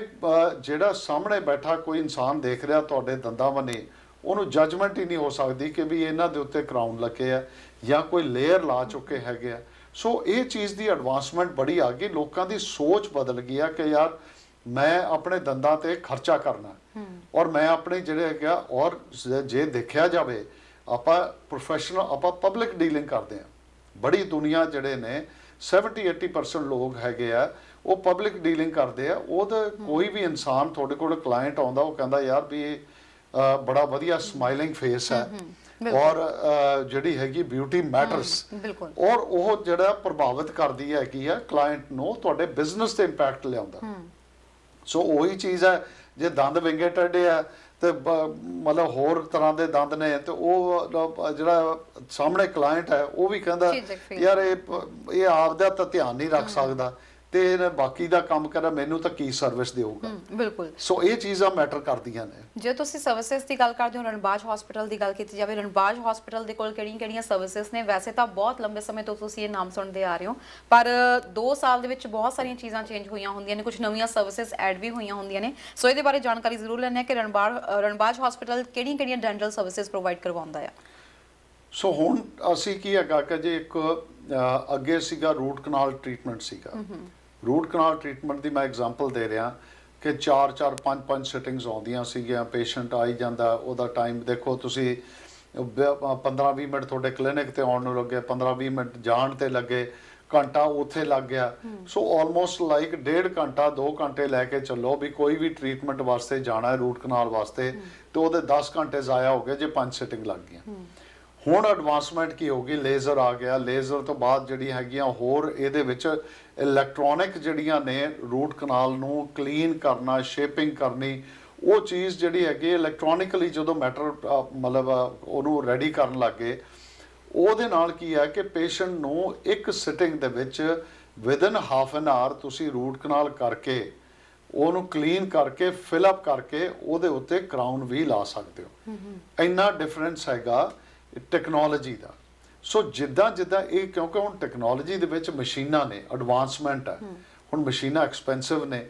ਜਿਹੜਾ ਸਾਹਮਣੇ ਬੈਠਾ ਕੋਈ ਇਨਸਾਨ ਦੇਖ ਰਿਹਾ ਤੁਹਾਡੇ ਦੰਦਾਂ ਵਨੇ ਉਹਨੂੰ ਜੱਜਮੈਂਟ ਹੀ ਨਹੀਂ ਹੋ ਸਕਦੀ ਕਿ ਵੀ ਇਹਨਾਂ ਦੇ ਉੱਤੇ ਕਰਾਊਨ ਲੱਗੇ ਆ ਜਾਂ ਕੋਈ ਲੇਅਰ ਲਾ ਚੁੱਕੇ ਹੈਗੇ ਆ। ਸੋ ਇਹ ਚੀਜ਼ ਦੀ ਐਡਵਾਂਸਮੈਂਟ ਬੜੀ ਆ ਗਈ। ਲੋਕਾਂ ਦੀ ਸੋਚ ਬਦਲ ਗਈ ਆ ਕਿ ਯਾਰ ਮੈਂ ਆਪਣੇ ਦੰਦਾਂ ਤੇ ਖਰਚਾ ਕਰਨਾ। ਔਰ ਮੈਂ ਆਪਣੇ ਜਿਹੜੇ ਹੈਗਾ ਔਰ ਜ- ਦੇਖਿਆ ਜਾਵੇ ਆਪਾਂ ਪ੍ਰੋਫੈਸ਼ਨਲ ਆਪਾਂ ਪਬਲਿਕ ਡੀਲਿੰਗ ਕਰਦੇ ਆ। ਬੜੀ ਦੁਨੀਆ ਜਿਹੜੇ ਨੇ 70 80% ਲੋਕ ਹੈਗੇ ਆ ਉਹ ਪਬਲਿਕ ਡੀਲਿੰਗ ਕਰਦੇ ਆ। ਉਹਦਾ ਕੋਈ ਵੀ ਇਨਸਾਨ ਤੁਹਾਡੇ ਕੋਲ ਕਲਾਇੰਟ ਆਉਂਦਾ ਉਹ ਕਹਿੰਦਾ ਯਾਰ ਵੀ ਇਹ, ਬੜਾ ਵਧੀਆ ਸਮਾਈਲਿੰਗ ਫੇਸ ਹੈ। ਔਰ ਜਿਹੜੀ ਹੈਗੀ ਬਿਊਟੀ ਮੈਟਰਸ ਔਰ ਉਹ ਜਿਹੜਾ ਪ੍ਰਭਾਵਿਤ ਕਰਦੀ ਹੈਗੀ ਆ ਕਲਾਇੰਟ ਨੂੰ ਤੁਹਾਡੇ ਬਿਜ਼ਨਸ ਤੇ ਇੰਪੈਕਟ ਲਿਆਉਂਦਾ। ਸੋ ਉਹੀ ਚੀਜ਼ ਹੈ ਜੇ ਦੰਦ ਵਿੰਗੇ ਟੱਡੇ ਆ ਤੇ ਮਤਲਬ ਹੋਰ ਤਰ੍ਹਾਂ ਦੇ ਦੰਦ ਨੇ ਤੇ ਉਹ ਜਿਹੜਾ ਸਾਹਮਣੇ ਕਲਾਇੰਟ ਹੈ ਉਹ ਵੀ ਕਹਿੰਦਾ ਯਾਰ ਇਹ ਇਹ ਆਪਦਾ ਤਾਂ ਧਿਆਨ ਨਹੀਂ ਰੱਖ ਸਕਦਾ। ਤੇ ਬਾਕੀ ਦਾ ਕੰਮ ਕਰਾ ਮੈਨੂੰ ਤਾਂ ਕੀ ਸਰਵਿਸ ਦੇਊਗਾ?
ਬਿਲਕੁਲ।
ਸੋ ਇਹ ਚੀਜ਼ਾਂ ਮੈਟਰ ਕਰਦੀਆਂ ਨੇ।
ਜੇ ਤੁਸੀਂ ਸਰਵਿਸਿਜ਼ ਦੀ ਗੱਲ ਕਰਦੇ ਹੋ ਰਣਬਾਜ ਹਸਪੀਟਲ ਦੀ ਗੱਲ ਕੀਤੀ ਜਾਵੇ ਰਣਬਾਜ ਹਸਪੀਟਲ ਦੇ ਕੋਲ ਕਿਹੜੀਆਂ-ਕਿਹੜੀਆਂ ਸਰਵਿਸਿਜ਼ ਨੇ? ਵੈਸੇ ਤਾਂ ਬਹੁਤ ਲੰਬੇ ਸਮੇਂ ਤੋਂ ਤੁਸੀਂ ਇਹ ਨਾਮ ਸੁਣਦੇ ਆ ਰਹੇ ਹੋ ਪਰ 2 ਸਾਲ ਦੇ ਵਿੱਚ ਬਹੁਤ ਸਾਰੀਆਂ ਚੀਜ਼ਾਂ ਚੇਂਜ ਹੋਈਆਂ ਹੁੰਦੀਆਂ ਨੇ ਕੁਝ ਨਵੀਆਂ ਸਰਵਿਸਿਜ਼ ਐਡ ਵੀ ਹੋਈਆਂ ਹੁੰਦੀਆਂ ਨੇ। ਸੋ ਇਹਦੇ ਬਾਰੇ ਜਾਣਕਾਰੀ ਜ਼ਰੂਰ ਲੈਣੇ ਕਿ ਰਣਬਾਜ ਰਣਬਾਜ ਹਸਪੀਟਲ ਕਿਹੜੀਆਂ-ਕਿਹੜੀਆਂ ਡੈਂਟਲ ਸਰਵਿਸਿਜ਼ ਪ੍ਰੋਵਾਈਡ ਕਰਵਾਉਂਦਾ ਆ।
ਸੋ ਹੁਣ ਅਸੀਂ ਕੀ ਹੈਗਾ ਕਿ ਜੇ ਇੱਕ ਅੱਗੇ ਸੀਗਾ ਰੂਟ ਕਨਾਲ ਟ੍ਰੀਟਮੈਂਟ ਸੀਗਾ। ਰੂਟ ਕਨਾਲ ਟ੍ਰੀਟਮੈਂਟ ਦੀ ਮੈਂ ਐਗਜ਼ਾਮਪਲ ਦੇ ਰਿਹਾ ਕਿ 4 4 5 5 ਸਿਟਿੰਗਸ ਆਉਂਦੀਆਂ ਸੀਗੀਆਂ ਪੇਸ਼ੈਂਟ ਆਈ ਜਾਂਦਾ ਉਹਦਾ ਟਾਈਮ ਦੇਖੋ ਤੁਸੀਂ 15 20 ਮਿੰਟ ਤੁਹਾਡੇ ਕਲੀਨਿਕ ਤੇ ਆਉਣ ਨੂੰ ਲੱਗੇ 15 20 ਮਿੰਟ ਜਾਣ ਤੇ ਲੱਗੇ ਘੰਟਾ ਉੱਥੇ ਲੱਗ ਗਿਆ। ਸੋ ਆਲਮੋਸਟ ਲਾਈਕ ਡੇਢ ਘੰਟਾ 2 ਘੰਟੇ ਲੈ ਕੇ ਚੱਲੋ ਵੀ ਕੋਈ ਵੀ ਟ੍ਰੀਟਮੈਂਟ ਵਾਸਤੇ ਜਾਣਾ ਹੈ ਰੂਟ ਕਨਾਲ ਵਾਸਤੇ ਤੇ ਉਹਦੇ 10 ਘੰਟੇ ਜ਼ਾਇਆ ਹੋ ਗਏ ਜੇ 5 ਸਿਟਿੰਗ ਲੱਗ ਗਈਆਂ। ਹੁਣ ਐਡਵਾਂਸਮੈਂਟ ਕੀ ਹੋ ਗਈ ਲੇਜ਼ਰ ਆ ਗਿਆ। ਲੇਜ਼ਰ ਤੋਂ ਬਾਅਦ ਜਿਹੜੀ ਹੈਗੀਆਂ ਹੋਰ ਇਹਦੇ ਵਿੱਚ ਇਲੈਕਟ੍ਰੋਨਿਕ ਜਿਹੜੀਆਂ ਨੇ ਰੂਟ ਕਨਾਲ ਨੂੰ ਕਲੀਨ ਕਰਨਾ ਸ਼ੇਪਿੰਗ ਕਰਨੀ ਉਹ ਚੀਜ਼ ਜਿਹੜੀ ਹੈਗੀ ਇਲੈਕਟ੍ਰੋਨਿਕਲੀ ਜਦੋਂ ਮੈਟਰ ਮਤਲਬ ਉਹਨੂੰ ਰੈਡੀ ਕਰਨ ਲੱਗੇ ਉਹਦੇ ਨਾਲ ਕੀ ਹੈ ਕਿ ਪੇਸ਼ੈਂਟ ਨੂੰ ਇੱਕ ਸਿਟਿੰਗ ਦੇ ਵਿੱਚ ਵਿਦਨ ਹਾਫ ਐਨ ਆਰ ਤੁਸੀਂ ਰੂਟ ਕਨਾਲ ਕਰਕੇ ਉਹਨੂੰ ਕਲੀਨ ਕਰਕੇ ਫਿਲ ਅਪ ਕਰਕੇ ਉਹਦੇ ਉੱਤੇ ਕਰਾਊਨ ਵੀ ਲਾ ਸਕਦੇ ਹੋ। ਇੰਨਾ ਡਿਫਰੈਂਸ ਹੈਗਾ ਟੈਕਨੋਲੋਜੀ ਦਾ। ਸੋ ਜਿੱਦਾਂ ਜਿੱਦਾਂ ਇਹ ਕਿਉਂਕਿ ਹੁਣ ਟੈਕਨੋਲੋਜੀ ਦੇ ਵਿੱਚ ਮਸ਼ੀਨਾਂ ਨੇ ਐਡਵਾਂਸਮੈਂਟ ਹੈ। ਹੁਣ ਮਸ਼ੀਨਾਂ ਐਕਸਪੈਂਸਿਵ ਨੇ।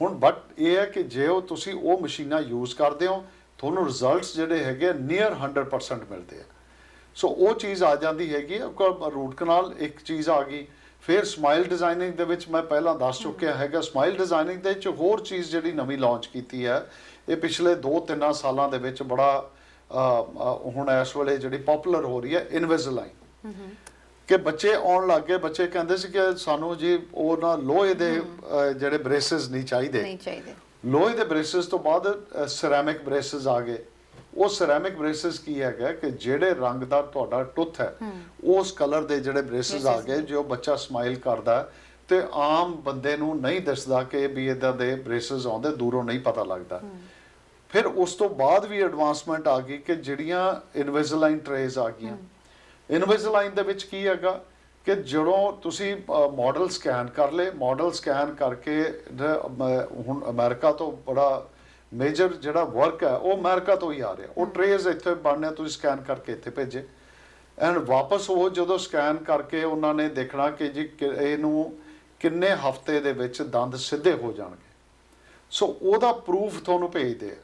ਹੁਣ ਬਟ ਇਹ ਹੈ ਕਿ ਜੇ ਉਹ ਤੁਸੀਂ ਉਹ ਮਸ਼ੀਨਾਂ ਯੂਜ਼ ਕਰਦੇ ਹੋ ਤੁਹਾਨੂੰ ਰਿਜ਼ਲਟਸ ਜਿਹੜੇ ਹੈਗੇ ਨੀਅਰ 100% ਮਿਲਦੇ ਆ। ਸੋ ਉਹ ਚੀਜ਼ ਆ ਜਾਂਦੀ ਹੈਗੀ ਰੂਟ ਕਨਾਲ ਇੱਕ ਚੀਜ਼ ਆ ਗਈ। ਫਿਰ ਸਮਾਈਲ ਡਿਜ਼ਾਈਨਿੰਗ ਦੇ ਵਿੱਚ ਮੈਂ ਪਹਿਲਾਂ ਦੱਸ ਚੁੱਕਿਆ ਹੈਗਾ ਸਮਾਈਲ ਡਿਜ਼ਾਈਨਿੰਗ ਦੇ ਵਿੱਚ ਹੋਰ ਚੀਜ਼ ਜਿਹੜੀ ਨਵੀਂ ਲਾਂਚ ਕੀਤੀ ਹੈ ਇਹ ਪਿਛਲੇ 2-3 ਸਾਲਾਂ ਦੇ ਵਿੱਚ ਬੜਾ ਹੁਣ ਇਸ ਵੇਲੇ ਜਿਹੜੀ ਪਪੂਲਰ ਹੋ ਰਹੀ ਹੈ ਇਨਵਿਜ਼ਲਾਈਨ ਕਿ ਬੱਚੇ ਆਉਣ ਲੱਗੇ ਬੱਚੇ ਕਹਿੰਦੇ ਸੀ ਕਿ ਸਾਨੂੰ ਜੀ ਉਹ ਨਾ ਲੋਹੇ ਦੇ ਜਿਹੜੇ ਬ੍ਰੇਸਸ ਨਹੀਂ ਚਾਹੀਦੇ।
ਨਹੀਂ ਚਾਹੀਦੇ।
ਲੋਹੇ ਦੇ ਬ੍ਰੇਸਸ ਤੋਂ ਬਾਅਦ ਸਿਰੈਮਿਕ ਬ੍ਰੇਸਸ ਆ ਗਏ। ਉਹ ਸਿਰੈਮਿਕ ਬ੍ਰੇਸਸ ਕੀ ਹੈਗਾ ਕਿ ਜਿਹੜੇ ਰੰਗ ਦਾ ਤੁਹਾਡਾ ਟੁੱਥ ਹੈ ਉਸ ਕਲਰ ਦੇ ਜਿਹੜੇ ਬ੍ਰੇਸਸ ਆ ਗਏ ਜੋ ਬੱਚਾ ਸਮਾਈਲ ਕਰਦਾ ਤੇ ਆਮ ਬੰਦੇ ਨੂੰ ਨਹੀਂ ਦਿਸਦਾ ਕਿ ਵੀ ਇਦਾਂ ਦੇ ਬ੍ਰੇਸਸ ਆਉਂਦੇ ਦੂਰੋਂ ਨਹੀਂ ਪਤਾ ਲੱਗਦਾ। ਫਿਰ ਉਸ ਤੋਂ ਬਾਅਦ ਵੀ ਐਡਵਾਂਸਮੈਂਟ ਆ ਗਈ ਕਿ ਜਿਹੜੀਆਂ ਇਨਵਿਜ਼ਲਾਈਨ ਟਰੇਜ਼ ਆ ਗਈਆਂ। ਇਨਵਿਜ਼ਲਾਈਨ ਦੇ ਵਿੱਚ ਕੀ ਹੈਗਾ ਕਿ ਜਦੋਂ ਤੁਸੀਂ ਮਾਡਲ ਸਕੈਨ ਕਰ ਲੇ ਮਾਡਲ ਸਕੈਨ ਕਰਕੇ ਹੁਣ ਅਮਰੀਕਾ ਤੋਂ ਬੜਾ ਮੇਜਰ ਜਿਹੜਾ ਵਰਕ ਹੈ ਉਹ ਅਮਰੀਕਾ ਤੋਂ ਹੀ ਆ ਰਿਹਾ। ਉਹ ਟਰੇਜ਼ ਇੱਥੇ ਬਣਨੇ ਤੁਸੀਂ ਸਕੈਨ ਕਰਕੇ ਇੱਥੇ ਭੇਜੇ। ਐਂਡ ਵਾਪਸ ਉਹ ਜਦੋਂ ਸਕੈਨ ਕਰਕੇ ਉਹਨਾਂ ਨੇ ਦੇਖਣਾ ਕਿ ਜੀ ਇਹਨੂੰ ਕਿੰਨੇ ਹਫ਼ਤੇ ਦੇ ਵਿੱਚ ਦੰਦ ਸਿੱਧੇ ਹੋ ਜਾਣਗੇ। ਸੋ ਉਹਦਾ ਪ੍ਰੂਫ ਤੁਹਾਨੂੰ ਭੇਜਦੇ ਆ।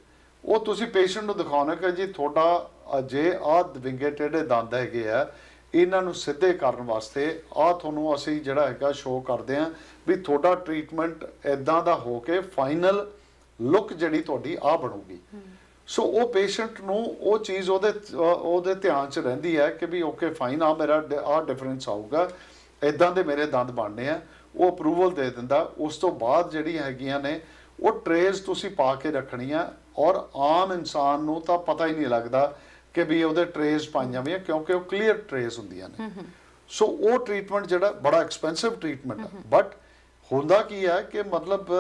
ਉਹ ਤੁਸੀਂ ਪੇਸ਼ੈਂਟ ਨੂੰ ਦਿਖਾਉਣਾ ਕਿ ਜੀ ਤੁਹਾਡਾ ਅ, ਜੇ ਆਹ ਵਿੰਗੇ ਟੇਢੇ ਦੰਦ ਹੈਗੇ ਆ ਇਹਨਾਂ ਨੂੰ ਸਿੱਧੇ ਕਰਨ ਵਾਸਤੇ ਆ ਤੁਹਾਨੂੰ ਅਸੀਂ ਜਿਹੜਾ ਹੈਗਾ ਸ਼ੋਅ ਕਰਦੇ ਆ ਵੀ ਤੁਹਾਡਾ ਟ੍ਰੀਟਮੈਂਟ ਇਦਾਂ ਦਾ ਹੋ ਕੇ ਫਾਈਨਲ ਲੁੱਕ ਜਿਹੜੀ ਤੁਹਾਡੀ ਆ ਬਣੂਗੀ। ਸੋ ਉਹ ਪੇਸ਼ੈਂਟ ਨੂੰ ਉਹ ਚੀਜ਼ ਉਹਦੇ ਉਹਦੇ ਧਿਆਨ 'ਚ ਰਹਿੰਦੀ ਹੈ ਕਿ ਵੀ ਓਕੇ ਫਾਈਨ ਆ ਮੇਰਾ ਆ ਡਿਫਰੈਂਸ ਆਊਗਾ ਇਦਾਂ ਦੇ ਮੇਰੇ ਦੰਦ ਬਣਨੇ ਆ ਉਹ ਅਪਰੂਵਲ ਦੇ ਦਿੰਦਾ। ਉਸ ਤੋਂ ਬਾਅਦ ਜਿਹੜੀ ਹੈਗੀਆਂ ਨੇ ਉਹ ਟਰੇਜ਼ ਤੁਸੀਂ ਪਾ ਕੇ ਰੱਖਣੀਆਂ ਔਰ ਆਮ ਇਨਸਾਨ ਨੂੰ ਤਾਂ ਪਤਾ ਹੀ ਨਹੀਂ ਲੱਗਦਾ ਕਿ ਵੀ ਉਹਦੇ ਟਰੇਜ਼ ਪਾਈਆਂ ਹੋਈਆਂ ਕਿਉਂਕਿ ਉਹ ਕਲੀਅਰ ਟਰੇਜ਼ ਹੁੰਦੀਆਂ ਨੇ। ਸੋ ਉਹ ਟ੍ਰੀਟਮੈਂਟ ਜਿਹੜਾ ਬੜਾ ਐਕਸਪੈਂਸਿਵ ਟ੍ਰੀਟਮੈਂਟ ਹੈ ਬਟ ਹੁੰਦਾ ਕੀ ਹੈ ਕਿ ਮਤਲਬ